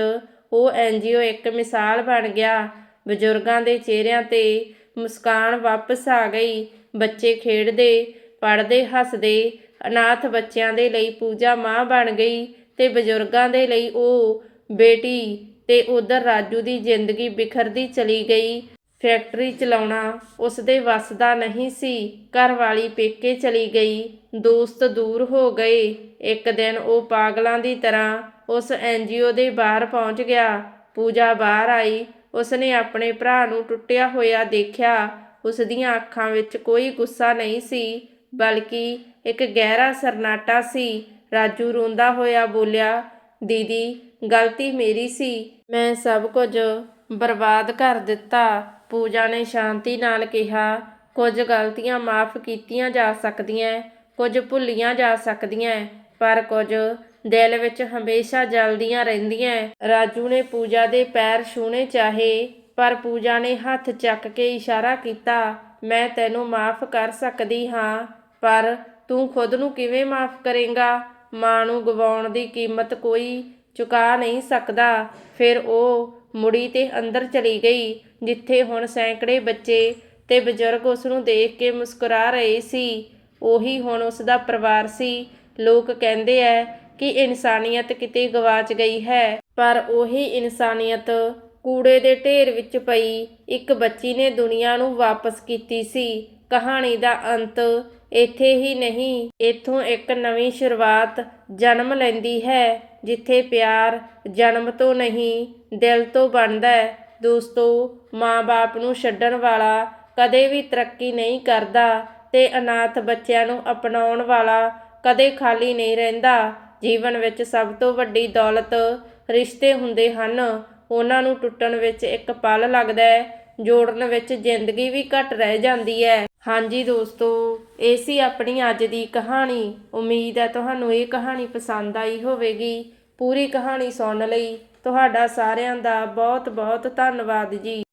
ਉਹ ਐਨਜੀਓ ਇੱਕ ਮਿਸਾਲ ਬਣ ਗਿਆ। ਬਜ਼ੁਰਗਾਂ ਦੇ ਚਿਹਰਿਆਂ ਤੇ ਮੁਸਕਾਨ ਵਾਪਸ ਆ ਗਈ। ਬੱਚੇ ਖੇਡਦੇ, ਪੜ੍ਹਦੇ, ਹੱਸਦੇ ਅਨਾਥ ਬੱਚਿਆਂ ਦੇ ਲਈ ਪੂਜਾ ਮਾਂ ਬਣ ਗਈ ਤੇ ਬਜ਼ੁਰਗਾਂ ਦੇ ਲਈ ਉਹ ਬੇਟੀ ਤੇ ਉਧਰ ਰਾਜੂ ਦੀ ਜ਼ਿੰਦਗੀ ਬਿਖਰਦੀ ਚਲੀ ਗਈ। ਫੈਕਟਰੀ ਚਲਾਉਣਾ ਉਸ ਦੇ ਵੱਸ ਦਾ ਨਹੀਂ ਸੀ। ਘਰ ਵਾਲੀ ਪੇਕੇ ਚਲੀ ਗਈ। ਦੋਸਤ ਦੂਰ ਹੋ ਗਏ। ਇੱਕ ਦਿਨ ਉਹ ਪਾਗਲਾਂ ਦੀ ਤਰ੍ਹਾਂ ਉਸ ਐਨਜੀਓ ਦੇ ਬਾਹਰ ਪਹੁੰਚ ਗਿਆ। ਪੂਜਾ ਬਾਹਰ ਆਈ। ਉਸਨੇ ਆਪਣੇ ਭਰਾ ਨੂੰ ਟੁੱਟਿਆ ਹੋਇਆ ਦੇਖਿਆ। ਉਸ ਦੀਆਂ ਅੱਖਾਂ ਵਿੱਚ ਕੋਈ ਗੁੱਸਾ ਨਹੀਂ ਸੀ, ਬਲਕਿ ਇੱਕ ਗਹਿਰਾ ਸਰਨਾਟਾ ਸੀ। ਰਾਜੂ ਰੋਂਦਾ ਹੋਇਆ ਬੋਲਿਆ, ਦੀਦੀ, ਗਲਤੀ ਮੇਰੀ ਸੀ। ਮੈਂ ਸਭ ਕੁਝ ਬਰਬਾਦ ਕਰ ਦਿੱਤਾ। ਪੂਜਾ ਨੇ ਸ਼ਾਂਤੀ ਨਾਲ ਕਿਹਾ, ਕੁਝ ਗਲਤੀਆਂ ਮਾਫ ਕੀਤੀਆਂ ਜਾ ਸਕਦੀਆਂ, ਕੁਝ ਭੁੱਲੀਆਂ ਜਾ ਸਕਦੀਆਂ, ਪਰ ਕੁਝ ਦਿਲ ਵਿੱਚ ਹਮੇਸ਼ਾ ਜਲਦੀਆਂ ਰਹਿੰਦੀਆਂ। ਰਾਜੂ ਨੇ ਪੂਜਾ ਦੇ ਪੈਰ ਛੂਹਣੇ ਚਾਹੇ, ਪਰ ਪੂਜਾ ਨੇ ਹੱਥ ਚੱਕ ਕੇ ਇਸ਼ਾਰਾ ਕੀਤਾ, ਮੈਂ ਤੈਨੂੰ ਮਾਫ ਕਰ ਸਕਦੀ ਹਾਂ, ਪਰ ਤੂੰ ਖੁਦ ਨੂੰ ਕਿਵੇਂ ਮਾਫ ਕਰੇਂਗਾ? ਮਾਂ ਨੂੰ ਗਵਾਉਣ ਦੀ ਕੀਮਤ ਕੋਈ ਚੁਕਾ ਨਹੀਂ ਸਕਦਾ। ਫਿਰ ਉਹ ਮੁੜੀ ਤੇ ਅੰਦਰ ਚਲੀ ਗਈ, ਜਿੱਥੇ ਹੁਣ ਸੈਂਕੜੇ ਬੱਚੇ ਤੇ ਬਜ਼ੁਰਗ ਉਸ ਨੂੰ ਦੇਖ ਕੇ ਮੁਸਕਰਾ ਰਹੇ ਸੀ। ਉਹੀ ਹੁਣ ਉਸ ਦਾ ਪਰਿਵਾਰ ਸੀ। ਲੋਕ ਕਹਿੰਦੇ ਐ ਕਿ ਇਨਸਾਨੀਅਤ ਕਿਤੇ ਗਵਾਚ ਗਈ ਹੈ, ਪਰ ਉਹੀ ਇਨਸਾਨੀਅਤ ਕੂੜੇ ਦੇ ਢੇਰ ਵਿੱਚ ਪਈ ਇੱਕ ਬੱਚੀ ਨੇ ਦੁਨੀਆ ਨੂੰ ਵਾਪਸ ਕੀਤੀ ਸੀ। ਕਹਾਣੀ ਦਾ ਅੰਤ ਇੱਥੇ ਹੀ ਨਹੀਂ, ਇੱਥੋਂ ਇੱਕ ਨਵੀਂ ਸ਼ੁਰੂਆਤ ਜਨਮ ਲੈਂਦੀ ਹੈ, ਜਿੱਥੇ ਪਿਆਰ ਜਨਮ ਤੋਂ ਨਹੀਂ, ਦਿਲ ਤੋਂ ਬਣਦਾ ਹੈ। ਦੋਸਤੋ, ਮਾਂ-ਬਾਪ ਨੂੰ ਛੱਡਣ ਵਾਲਾ ਕਦੇ ਵੀ ਤਰੱਕੀ ਨਹੀਂ ਕਰਦਾ ਤੇ ਅਨਾਥ ਬੱਚਿਆਂ ਨੂੰ ਅਪਣਾਉਣ ਵਾਲਾ ਕਦੇ ਖਾਲੀ ਨਹੀਂ ਰਹਿੰਦਾ। ਜੀਵਨ ਵਿੱਚ ਸਭ ਤੋਂ ਵੱਡੀ ਦੌਲਤ ਰਿਸ਼ਤੇ ਹੁੰਦੇ ਹਨ। ਉਹਨਾਂ ਨੂੰ ਟੁੱਟਣ ਵਿੱਚ ਇੱਕ ਪਲ ਲੱਗਦਾ ਹੈ, ਜੋੜਨ ਵਿੱਚ ਜ਼ਿੰਦਗੀ ਵੀ ਘੱਟ ਰਹਿ ਜਾਂਦੀ ਹੈ। ਹਾਂਜੀ ਦੋਸਤੋ, ਇਹ ਸੀ ਆਪਣੀ ਅੱਜ ਦੀ ਕਹਾਣੀ। ਉਮੀਦ ਹੈ ਤੁਹਾਨੂੰ ਇਹ ਕਹਾਣੀ ਪਸੰਦ ਆਈ ਹੋਵੇਗੀ। ਪੂਰੀ ਕਹਾਣੀ ਸੁਣਨ ਲਈ। ਤੁਹਾਡਾ ਸਾਰਿਆਂ ਦਾ ਬਹੁਤ ਬਹੁਤ ਧੰਨਵਾਦ ਜੀ।